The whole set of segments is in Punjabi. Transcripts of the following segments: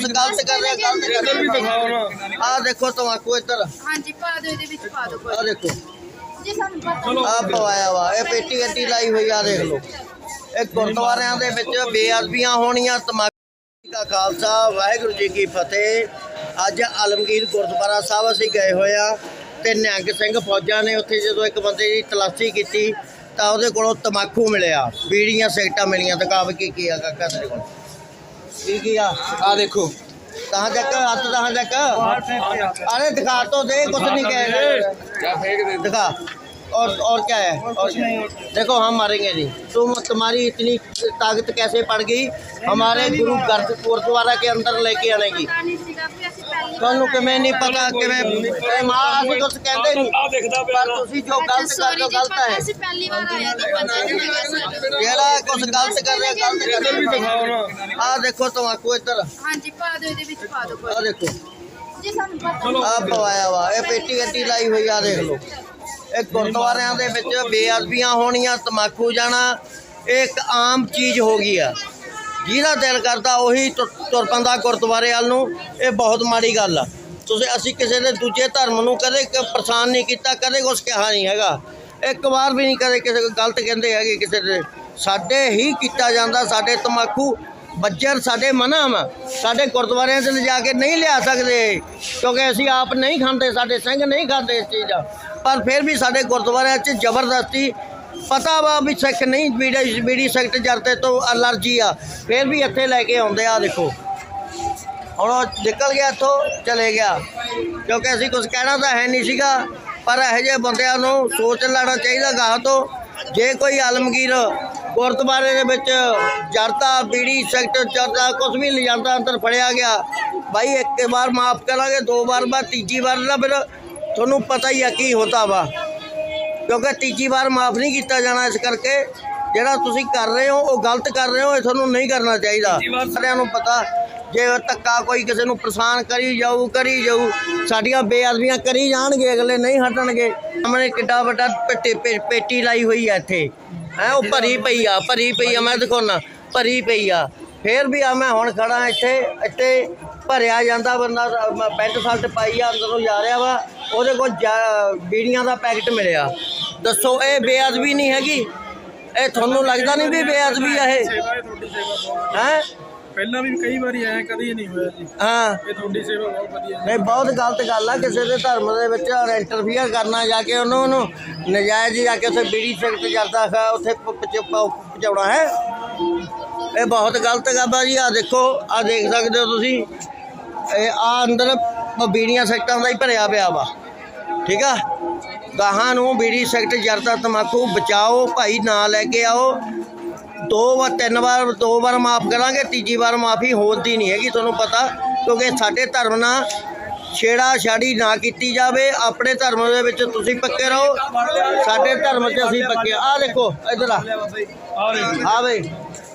ਕੁਝ ਗਲਤ ਕਰ ਰਿਹਾ ਗਲਤ ਕਰ ਇੱਧਰ ਵੀ ਦਿਖਾਓ ਨਾ। ਆ ਦੇਖੋ ਤਮਾਕੂ ਇੱਧਰ। ਹਾਂਜੀ ਪਾ ਦਿਓ ਇਹਦੇ ਵਿੱਚ ਪਾ ਦਿਓ। ਆ ਦੇਖੋ। ਜੀ ਸਾਨੂੰ ਪਤਾ ਆ ਪਵਾਇਆ ਵਾ ਇਹ ਪੇਟੀ ਗੱਡੀ ਲਾਈ ਹੋਈ ਆ ਦੇਖ ਲਓ। ਇਹ ਗੁਰਦੁਆਰਿਆਂ ਦੇ ਵਿੱਚ ਬੇਅਦਬੀਆਂ ਹੋਣੀਆਂ ਤਮਾਕੂ ਦਾ ਖਾਲਸਾ ਵਾਹਿਗੁਰੂ ਜੀ ਕੀ ਫਤਿਹ। ਅੱਜ ਆਲਮਗੀਰ ਗੁਰਦੁਆਰਾ ਸਾਹਿਬ ਅਸੀਂ ਗਏ ਹੋਏ ਆ ਤੇ ਨਿਹੰਗ ਸਿੰਘ ਫੌਜਾਂ ਨੇ ਉੱਥੇ ਜਦੋਂ ਇੱਕ ਬੰਦੇ ਦੀ ਤਲਾਸ਼ੀ ਕੀਤੀ ਤਾਂ ਉਹਦੇ ਕੋਲੋਂ ਤਮਾਕੂ ਮਿਲਿਆ। ਬੀੜੀਆਂ ਸਿਗਰਟਾਂ ਮਿਲੀਆਂ। ਦਿਖਾਵ ਕੀ ਕੀ ਆ ਕਾਕਾ ਤੇਰੇ ਕੋਲ। ये किया आ देखो कहाँ तक हाथ कहाँ तक अरे दिखा तो दे कुछ नहीं कह रहे दिखा और और क्या है और देखो हम मारेंगे नहीं तुम तुम्हारी इतनी ताकत कैसे पड़ गई हमारे गुरु घर गुरुद्वारा के अंदर लेके आने की ਨਹੀਂ ਸੀਗਾ ਵੀ ਅਸੀਂ ਪਹਿਲੀ ਤੁਹਾਨੂੰ ਕਿਵੇਂ ਨਹੀਂ ਪਤਾ ਕਿਵੇਂ ਇਹ ਮਾਂ ਅਸੀਂ ਕੁਝ ਕਹਿੰਦੇ ਨਹੀਂ ਆ ਦਿਖਦਾ ਪਿਆ ਪਰ ਤੁਸੀਂ ਜੋ ਗਲਤ ਕਰ ਰਹੇ ਹੋ ਗਲਤ ਹੈ ਅਸੀਂ ਪਹਿਲੀ ਵਾਰ ਆਏ ਤਾਂ ਪਤਾ ਨਹੀਂ ਹੈਗਾ ਸਾਨੂੰ ਜਿਹੜਾ ਕੁਝ ਗਲਤ ਕਰ ਰਿਹਾ ਗਲਤ ਕਰ ਇੱਧਰ ਵੀ ਰਿਹਾ ਦਿਖਾਓ ਨਾ ਆ ਦੇਖੋ ਤਮਾਕੂ ਇੱਧਰ ਹਾਂਜੀ ਪਾ ਦਿਓ ਇਹਦੇ ਵਿੱਚ ਪਾ ਦਿਓ ਆ ਦੇਖੋ ਜੀ ਸਾਨੂੰ ਪਤਾ ਚਲੋ ਆ ਪਵਾਇਆ ਵਾ ਇਹ ਪੇਟੀ ਗੱਡੀ ਲਾਈ ਹੋਈ ਆ ਦੇਖ ਲਓ ਇਹ ਗੁਰਦੁਆਰਿਆਂ ਦੇ ਵਿੱਚ ਬੇਅਦਬੀਆਂ ਹੋਣੀਆਂ, ਤਮਾਕੂ ਜਾਣਾ, ਇਹ ਇੱਕ ਆਮ ਚੀਜ਼ ਹੋ ਗਈ ਆ। ਜਿਹਦਾ ਦਿਲ ਕਰਦਾ ਉਹੀ ਤੁਰ ਤੁਰ ਪੈਂਦਾ ਗੁਰਦੁਆਰੇ ਵੱਲ ਨੂੰ, ਇਹ ਬਹੁਤ ਮਾੜੀ ਗੱਲ ਆ। ਤੁਸੀਂ, ਅਸੀਂ ਕਿਸੇ ਦੇ ਦੂਜੇ ਧਰਮ ਨੂੰ ਕਦੇ ਪਰੇਸ਼ਾਨ ਨਹੀਂ ਕੀਤਾ, ਕਦੇ ਕੁਛ ਕਿਹਾ ਨਹੀਂ ਹੈਗਾ। ਇੱਕ ਵਾਰ ਵੀ ਨਹੀਂ ਕਦੇ ਕਿਸੇ ਨੂੰ ਗਲਤ ਕਹਿੰਦੇ ਹੈਗੇ ਕਿਸੇ ਦੇ। ਸਾਡੇ ਹੀ ਕੀਤਾ ਜਾਂਦਾ, ਸਾਡੇ ਤਮਾਕੂ ਬੱਜਰ ਸਾਡੇ ਮਨਾ ਵਾ ਸਾਡੇ ਗੁਰਦੁਆਰਿਆਂ 'ਚ ਲਿਜਾ ਕੇ ਨਹੀਂ ਲਿਆ ਸਕਦੇ। ਕਿਉਂਕਿ ਅਸੀਂ ਆਪ ਨਹੀਂ ਖਾਂਦੇ, ਸਾਡੇ ਸਿੰਘ ਨਹੀਂ ਖਾਂਦੇ ਇਸ ਚੀਜ਼ ਦਾ। ਪਰ ਫਿਰ ਵੀ ਸਾਡੇ ਗੁਰਦੁਆਰਿਆਂ 'ਚ ਜ਼ਬਰਦਸਤੀ ਪਤਾ ਵਾ ਵੀ ਸਿੱਖ ਨਹੀਂ ਬੀੜੀ ਬੀੜੀ ਸਿਗਰਟ ਜਰਤੇ ਤੋਂ ਅਲਰਜੀ ਆ। ਫਿਰ ਵੀ ਇੱਥੇ ਲੈ ਕੇ ਆਉਂਦੇ ਆ ਦੇਖੋ। ਹੁਣ ਉਹ ਨਿਕਲ ਗਿਆ ਇੱਥੋਂ, ਚਲੇ ਗਿਆ। ਕਿਉਂਕਿ ਅਸੀਂ ਕੁਝ ਕਹਿਣਾ ਤਾਂ ਹੈ ਨਹੀਂ ਸੀਗਾ, ਪਰ ਇਹੋ ਜਿਹੇ ਬੰਦਿਆਂ ਨੂੰ ਸੋਚ ਲੈਣਾ ਚਾਹੀਦਾ ਗਾਹ ਤੋਂ। ਜੇ ਕੋਈ ਆਲਮਗੀਰ ਗੁਰਦੁਆਰੇ ਦੇ ਵਿੱਚ ਜਰਦਾ ਬੀੜੀ ਸਿਗਰਟ ਜਰਦਾ ਕੁਝ ਵੀ ਲਿਜਾਂਦਾ ਅੰਦਰ ਫੜਿਆ ਗਿਆ ਭਾਈ ਇੱਕ ਵਾਰ ਮਾਫ ਕਰਾਂਗੇ, ਦੋ ਵਾਰ ਬਾਅਦ ਤੀਜੀ ਵਾਰ ਨਾ ਫਿਰ ਤੁਹਾਨੂੰ ਪਤਾ ਹੀ ਆ ਕੀ ਹੁੰਦਾ ਵਾ। ਕਿਉਂਕਿ ਤੀਜੀ ਵਾਰ ਮਾਫ ਨਹੀਂ ਕੀਤਾ ਜਾਣਾ ਇਸ ਕਰਕੇ। ਜਿਹੜਾ ਤੁਸੀਂ ਕਰ ਰਹੇ ਹੋ ਉਹ ਗਲਤ ਕਰ ਰਹੇ ਹੋ ਇਹ ਤੁਹਾਨੂੰ ਨਹੀਂ ਕਰਨਾ ਚਾਹੀਦਾ। ਸਾਰਿਆਂ ਨੂੰ ਪਤਾ ਜੇ ਧੱਕਾ ਕੋਈ ਕਿਸੇ ਨੂੰ ਪਰੇਸ਼ਾਨ ਕਰੀ ਜਾਊ ਕਰੀ ਜਾਊ ਸਾਡੀਆਂ ਬੇਅਦਬੀਆਂ ਕਰੀ ਜਾਣਗੇ ਅਗਲੇ ਨਹੀਂ ਹਟਣਗੇ। ਸਾਹਮਣੇ ਕਿੱਡਾ ਵੱਡਾ ਪੇਟੀ ਲਾਈ ਹੋਈ ਆ ਇੱਥੇ। ਹੈ ਉਹ ਭਰੀ ਪਈ ਆ ਭਰੀ ਪਈ ਆ ਮੈਂ ਦਿਖਾਉਣਾ ਭਰੀ ਪਈ ਆ। ਫੇਰ ਵੀ ਆ ਮੈਂ ਹੁਣ ਖੜਾ ਇੱਥੇ ਇੱਥੇ ਭਰਿਆ ਜਾਂਦਾ ਬੰਦਾ ਪੈਂਟ ਸ਼ਰਟ ਪਾਈ ਆ ਅੰਦਰੋਂ ਜਾ ਰਿਹਾ ਵਾ ਉਹਦੇ ਕੋਲ ਬੀੜੀਆਂ ਦਾ ਪੈਕਟ ਮਿਲਿਆ। ਦੱਸੋ ਇਹ ਬੇਅਦਬੀ ਨਹੀਂ ਹੈਗੀ? ਇਹ ਤੁਹਾਨੂੰ ਲੱਗਦਾ ਨਹੀਂ ਵੀ ਬੇਅਦਬੀ ਆ ਇਹ? ਹੈ ਪਹਿਲਾਂ ਵੀ ਕਈ ਵਾਰੀ ਆਇਆ ਕਦੀ ਨਹੀਂ ਹੋਇਆ ਜੀ। ਹਾਂ। ਇਹ ਤੁਹਾਡੀ ਸੇਵਾ ਬਹੁਤ ਵਧੀਆ ਨਹੀਂ ਬਹੁਤ ਗਲਤ ਗੱਲ ਆ ਕਿਸੇ ਦੇ ਧਰਮ ਦੇ ਵਿੱਚ ਇੰਟਰਫੀਅਰ ਕਰਨਾ ਜਾ ਕੇ ਉਹਨੂੰ ਉਹਨੂੰ ਨਜਾਇਜ਼ ਜਾ ਕੇ ਉੱਥੇ ਬੀੜੀ ਸਿਗਰਟ ਕਰਦਾ ਹੈ ਉੱਥੇ ਪ- ਪਚ- ਪ- ਪਹੁੰਚਾਉਣਾ ਹੈ? ਇਹ ਬਹੁਤ ਗਲਤ ਗੱਲ ਆ ਜੀ ਆ ਦੇਖੋ ਆ ਦੇਖ ਸਕਦੇ ਹੋ ਤੁਸੀਂ। ਇਹ ਆ ਅੰਦਰ ਬੀੜੀਆਂ ਸਿਗਰਟਾਂ ਦਾ ਹੀ ਭਰਿਆ ਪਿਆ ਵਾ। ਠੀਕ ਆ? ਗਾਹਾਂ ਨੂੰ ਬੀੜੀ ਸਿਗਰਟ ਜਰਦਾ ਤਮਾਕੂ ਬਚਾਓ ਭਾਈ ਨਾ ਲੈ ਕੇ ਆਓ। ਦੋ ਵਾਰ ਤਿੰਨ ਵਾਰ ਦੋ ਵਾਰ ਮਾਫ ਕਰਾਂਗੇ ਤੀਜੀ ਵਾਰ ਮਾਫੀ ਹੋਦੀ ਨਹੀਂ ਹੈਗੀ ਤੁਹਾਨੂੰ ਪਤਾ ਕਿਉਂਕਿ ਸਾਡੇ ਧਰਮ ਨਾਲ ਛੇੜਾ ਛਾੜੀ ਨਾ ਕੀਤੀ ਜਾਵੇ। ਆਪਣੇ ਧਰਮ ਦੇ ਵਿੱਚ ਤੁਸੀਂ ਪੱਕੇ ਰਹੋ। ਸਾਡੇ ਧਰਮ 'ਚ ਅਸੀਂ ਪੱਕੇ ਆ। ਦੇਖੋ ਇਧਰ ਆ। ਆ ਰਹੇ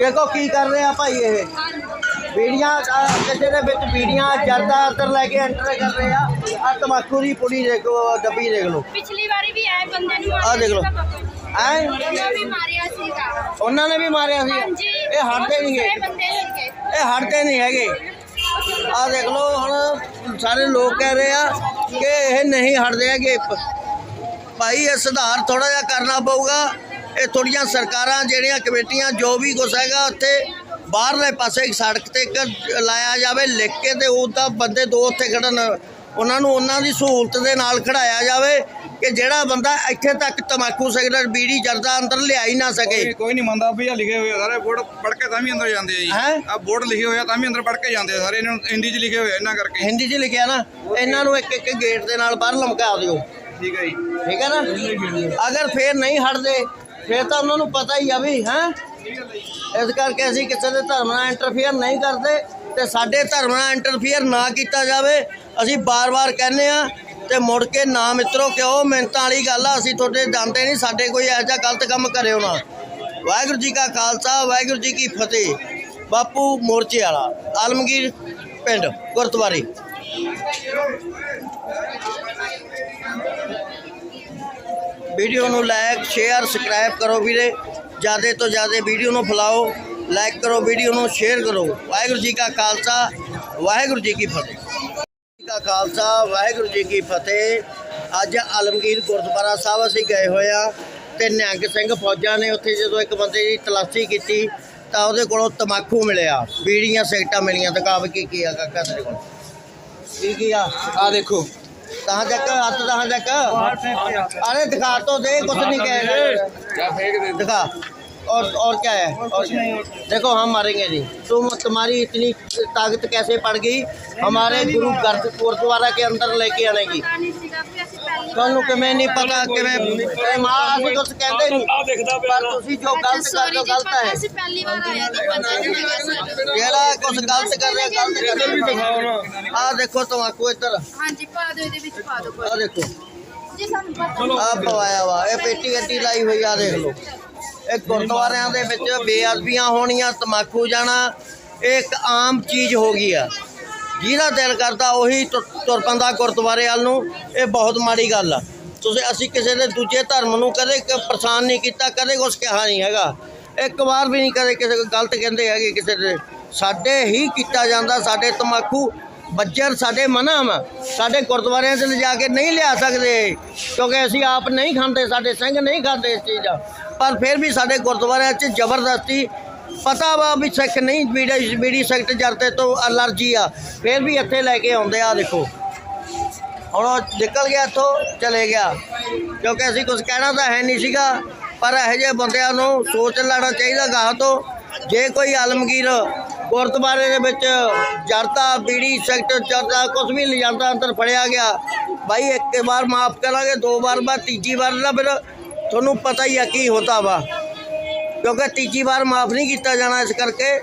ਦੇਖੋ ਕੀ ਕਰ ਰਹੇ ਆ ਭਾਈ ਇਹ। ਬੀੜੀਆਂ ਕਿਸੇ ਦੇ ਵਿੱਚ ਬੀੜੀਆਂ ਜਰਦਾ ਅੰਦਰ ਲੈ ਕੇ ਐਂਟਰ ਕਰ ਰਹੇ ਆ। ਆ ਤਮਾਕੂ ਦੀ ਪੁੜੀ ਦੇਖੋ ਡੱਬੀ ਦੇਖ ਲਓ। ਪਿਛਲੀ ਵਾਰੀ ਵੀ ਆਏ ਬੰਦੇ ਨੂੰ ਆਹ ਦੇਖ ਲਓ। ਐ? ਉਹਨਾਂ ਨੇ ਵੀ ਮਾਰਿਆ ਸੀ ਇਹ ਹਟਦੇ ਨਹੀਂ ਹੈਗੇ। ਸੀਗੇ ਇਹ ਹਟਦੇ ਨਹੀਂ ਹੈਗੇ। ਆ ਦੇਖ ਲਓ ਹੁਣ ਸਾਰੇ ਲੋਕ ਕਹਿ ਰਹੇ ਆ ਕਿ ਇਹ ਨਹੀਂ ਹਟਦੇ ਹੈਗੇ। ਭਾਈ ਇਹ ਸੁਧਾਰ ਥੋੜਾ ਜਿਹਾ ਕਰਨਾ ਪਊਗਾ। ਇਹ ਥੋੜੀਆਂ ਸਰਕਾਰਾਂ ਜਿਹੜੀਆਂ ਕਮੇਟੀਆਂ ਜੋ ਵੀ ਕੁਛ ਹੈਗਾ ਉੱਥੇ ਬਾਹਰਲੇ ਪਾਸੇ ਇੱਕ ਸੜਕ ਤੇ ਇੱਕ ਲਾਇਆ ਜਾਵੇ ਲਿਖ ਕੇ ਤੇ ਉਹਦਾ ਬੰਦੇ ਦੋ ਉੱਥੇ ਖੜਨ। ਉਹਨਾਂ ਨੂੰ ਉਹਨਾਂ ਦੀ ਸਹੂਲਤ ਦੇ ਨਾਲ ਖੜਾਇਆ ਜਾਵੇ ਕਿ ਜਿਹੜਾ ਬੰਦਾ ਇੱਥੇ ਤੱਕ ਤਮਾਕੂ ਸਿਗਰਟ ਬੀੜੀ ਜਰਦਾ ਅੰਦਰ ਲਿਆ ਹੀ ਨਾ ਸਕੇ। ਕੋਈ ਨਹੀਂ ਮੰਨਦਾ ਭਈਆ ਲਿਖੇ ਹੋਏ ਆ ਸਾਰੇ ਬੋਰਡ ਪੜ੍ਹ ਕੇ ਤਾਂ ਵੀ ਅੰਦਰ ਜਾਂਦੇ ਆ ਜੀ। ਹੈਂ? ਆ ਬੋਰਡ ਲਿਖੇ ਹੋਏ ਆ ਤਾਂ ਵੀ ਅੰਦਰ ਪੜ੍ਹ ਕੇ ਜਾਂਦੇ ਆ ਸਾਰੇ ਇਹਨਾਂ ਨੂੰ ਹਿੰਦੀ 'ਚ ਲਿਖੇ ਹੋਏ ਆ ਇਹਨਾਂ ਕਰਕੇ। ਹਿੰਦੀ 'ਚ ਲਿਖਿਆ ਨਾ ਇਹਨਾਂ ਨੂੰ ਇੱਕ ਇੱਕ ਗੇਟ ਦੇ ਨਾਲ ਬਾਹਰ ਲਮਕਾ ਦਿਓ। ਠੀਕ ਹੈ ਜੀ। ਠੀਕ ਹੈ ਨਾ? ਅਗਰ ਫੇਰ ਨਹੀਂ ਹਟਦੇ ਫਿਰ ਤਾਂ ਉਹਨਾਂ ਨੂੰ ਪਤਾ ਹੀ ਆ ਵੀ, ਹੈ? ਇਸ ਕਰਕੇ ਅਸੀਂ ਕਿਸੇ ਦੇ ਧਰਮ ਨਾਲ ਇੰਟਰਫੇਅਰ ਨਹੀਂ ਕਰਦੇ ਤੇ ਸਾਡੇ ਧਰਮ ਨਾਲ ਇੰਟਰਫੀਅਰ ਨਾ ਕੀਤਾ ਜਾਵੇ। ਅਸੀਂ ਬਾਰ-ਬਾਰ ਕਹਿੰਦੇ ਆ ਤੇ ਮੁੜ ਕੇ ਨਾ ਮਿੱਤਰੋ ਕਿਉਂ? ਮਿੰਤਾਂ ਵਾਲੀ ਗੱਲ ਆ, ਅਸੀਂ ਤੁਹਾਡੇ ਜਾਂਦੇ ਨਹੀਂ, ਸਾਡੇ ਕੋਈ ਇਹੋ ਜਿਹਾ ਗਲਤ ਕੰਮ ਕਰਿਓ ਨਾ। ਵਾਹਿਗੁਰੂ ਜੀ ਕਾ ਖਾਲਸਾ, ਵਾਹਿਗੁਰੂ ਜੀ ਕੀ ਫਤਿਹ। ਬਾਪੂ ਮੋਰਚੇ ਵਾਲਾ, ਆਲਮਗੀਰ ਪਿੰਡ, ਗੁਰਦੁਆਰੇ। ਵੀਡੀਓ ਨੂੰ ਲਾਈਕ ਸ਼ੇਅਰ ਸਬਸਕ੍ਰਾਈਬ ਕਰੋ ਵੀਰੇ। ਜ਼ਿਆਦਾ ਤੋਂ ਜ਼ਿਆਦਾ ਵੀਡੀਓ ਨੂੰ ਫਲਾਓ ਲਾਈਕ ਕਰੋ, ਵੀਡੀਓ ਨੂੰ ਸ਼ੇਅਰ ਕਰੋ। ਵਾਹਿਗੁਰੂ ਜੀ ਕਾ ਖਾਲਸਾ, ਵਾਹਿਗੁਰੂ ਜੀ ਕੀ ਫਤਿਹ। ਜੀ ਕਾ ਖਾਲਸਾ, ਵਾਹਿਗੁਰੂ ਜੀ ਕੀ ਫਤਿਹ। ਅੱਜ ਆਲਮਗੀਰ ਗੁਰਦੁਆਰਾ ਸਾਹਿਬ ਅਸੀਂ ਗਏ ਹੋਏ ਆ ਤੇ ਨਿਹੰਗ ਸਿੰਘ ਫੌਜਾਂ ਨੇ ਉੱਥੇ ਜਦੋਂ ਇੱਕ ਬੰਦੇ ਦੀ ਤਲਾਸ਼ੀ ਕੀਤੀ ਤਾਂ ਉਹਦੇ ਕੋਲੋਂ ਤਮਾਕੂ ਮਿਲਿਆ। ਬੀੜੀਆਂ ਸਿਗਟਾਂ ਮਿਲੀਆਂ। ਤਾਂ ਕੀ ਕੀ ਆ ਕਾਕਾ ਤੇਰੇ ਕੋਲ। ਕੀ ਕੀ ਆ? ਆ ਦੇਖੋ। कहाँ तक हाथ कहाँ तक अरे दिखा तो दे कुछ नहीं कह रहे क्या फेंक दे दिखा और और क्या है और देखो हम मारेंगे नहीं तुम तुम्हारी इतनी ताकत कैसे पड़ गई हमारे गुरु घर गुरुद्वारा के अंदर लेके आने की ਪਤਾ ਨਹੀਂ ਸੀਗਾ ਵੀ ਅਸੀਂ ਪਹਿਲੀ ਤੁਹਾਨੂੰ ਕਿਵੇਂ ਨਹੀਂ ਪਤਾ ਕਿਵੇਂ ਇਹ ਮਾਂ ਅਸੀਂ ਕੁਝ ਕਹਿੰਦੇ ਨਹੀਂ ਪਰ ਤੁਸੀਂ ਜੋ ਗਲਤ ਸੌਰੀ ਕਰਦੇ ਜੀ ਹੋ ਗਲਤ ਪਤਾ ਹੈ ਅਸੀਂ ਪਹਿਲੀ ਵਾਰ ਆਏ ਤਾਂ ਪਤਾ ਨਹੀਂ ਹੈਗਾ ਸਾਨੂੰ ਜਿਹੜਾ ਕੁਝ ਗਲਤ ਕਰ ਰਿਹਾ ਗਲਤ ਕਰ ਰਿਹਾ ਆ ਦੇਖੋ ਤਮਾਕੂ ਇੱਧਰ ਹਾਂਜੀ ਪਾ ਦਿਓ ਇਹਦੇ ਵਿੱਚ ਪਾ ਦਿਓ ਆ ਕੋਈ ਦੇਖੋ ਜੀ ਸਾਨੂੰ ਪਤਾ ਆ ਪਵਾਇਆ ਵਾ ਇਹ ਪੇਟੀ ਗੱਡੀ ਲਾਈ ਹੋਈ ਆ ਦੇਖ ਲਓ ਇਹ ਗੁਰਦੁਆਰਿਆਂ ਦੇ ਵਿੱਚ ਬੇਅਦਬੀਆਂ ਹੋਣੀਆਂ, ਤਮਾਕੂ ਜਾਣਾ, ਇਹ ਇੱਕ ਆਮ ਚੀਜ਼ ਹੋ ਗਈ ਆ। ਜਿਹਦਾ ਦਿਲ ਕਰਦਾ ਉਹੀ ਤੁਰ ਤੁਰ ਪੈਂਦਾ ਗੁਰਦੁਆਰੇ ਵਾਲ ਨੂੰ, ਇਹ ਬਹੁਤ ਮਾੜੀ ਗੱਲ ਆ। ਤੁਸੀਂ, ਅਸੀਂ ਕਿਸੇ ਦੇ ਦੂਜੇ ਧਰਮ ਨੂੰ ਕਦੇ ਪਰੇਸ਼ਾਨ ਨਹੀਂ ਕੀਤਾ, ਕਦੇ ਕੁਛ ਕਿਹਾ ਨਹੀਂ ਹੈਗਾ। ਇੱਕ ਵਾਰ ਵੀ ਨਹੀਂ ਕਦੇ ਕਿਸੇ ਗਲਤ ਕਹਿੰਦੇ ਹੈਗੇ ਕਿਸੇ ਦੇ। ਸਾਡੇ ਹੀ ਕੀਤਾ ਜਾਂਦਾ, ਸਾਡੇ ਤਮਾਕੂ ਬੱਜਰ ਸਾਡੇ ਮਨਾ ਵਾ ਸਾਡੇ ਗੁਰਦੁਆਰਿਆਂ 'ਚ ਲਿਜਾ ਕੇ ਨਹੀਂ ਲਿਆ ਸਕਦੇ। ਕਿਉਂਕਿ ਅਸੀਂ ਆਪ ਨਹੀਂ ਖਾਂਦੇ, ਸਾਡੇ ਸਿੰਘ ਨਹੀਂ ਖਾਂਦੇ ਇਸ ਚੀਜ਼ ਦਾ। ਪਰ ਫਿਰ ਵੀ ਸਾਡੇ ਗੁਰਦੁਆਰਿਆਂ 'ਚ ਜ਼ਬਰਦਸਤੀ, ਪਤਾ ਵਾ ਵੀ ਸਿੱਖ ਨਹੀਂ, ਬੀੜੀ ਬੀੜੀ ਸਿਗਰਟ ਜਰਤੇ ਤੋਂ ਅਲਰਜੀ ਆ, ਫਿਰ ਵੀ ਇੱਥੇ ਲੈ ਕੇ ਆਉਂਦੇ ਆ ਦੇਖੋ। ਹੁਣ ਉਹ ਨਿਕਲ ਗਿਆ ਇੱਥੋਂ, ਚਲੇ ਗਿਆ। ਕਿਉਂਕਿ ਅਸੀਂ ਕੁਝ ਕਹਿਣਾ ਤਾਂ ਹੈ ਨਹੀਂ ਸੀਗਾ, ਪਰ ਇਹੋ ਜਿਹੇ ਬੰਦਿਆਂ ਨੂੰ ਸੋਚ ਲੈਣਾ ਚਾਹੀਦਾ ਗਾਹ ਤੋਂ। ਜੇ ਕੋਈ ਆਲਮਗੀਰ ਗੁਰਦੁਆਰੇ ਦੇ ਵਿੱਚ ਜਰਦਾ ਬੀੜੀ ਸਿਗਰਟ ਜਰਦਾ ਕੁਝ ਵੀ ਲਿਜਾਂਦਾ ਅੰਦਰ ਫੜਿਆ ਗਿਆ ਭਾਈ ਇੱਕ ਵਾਰ ਮਾਫ ਕਰਾਂਗੇ, ਦੋ ਵਾਰ ਬਾਅਦ ਤੀਜੀ ਵਾਰ ਨਾ ਫਿਰ ਤੁਹਾਨੂੰ ਪਤਾ ਹੀ ਆ ਕੀ ਹੁੰਦਾ ਵਾ। ਕਿਉਂਕਿ ਤੀਜੀ ਵਾਰ ਮਾਫ ਨਹੀਂ ਕੀਤਾ ਜਾਣਾ ਇਸ ਕਰਕੇ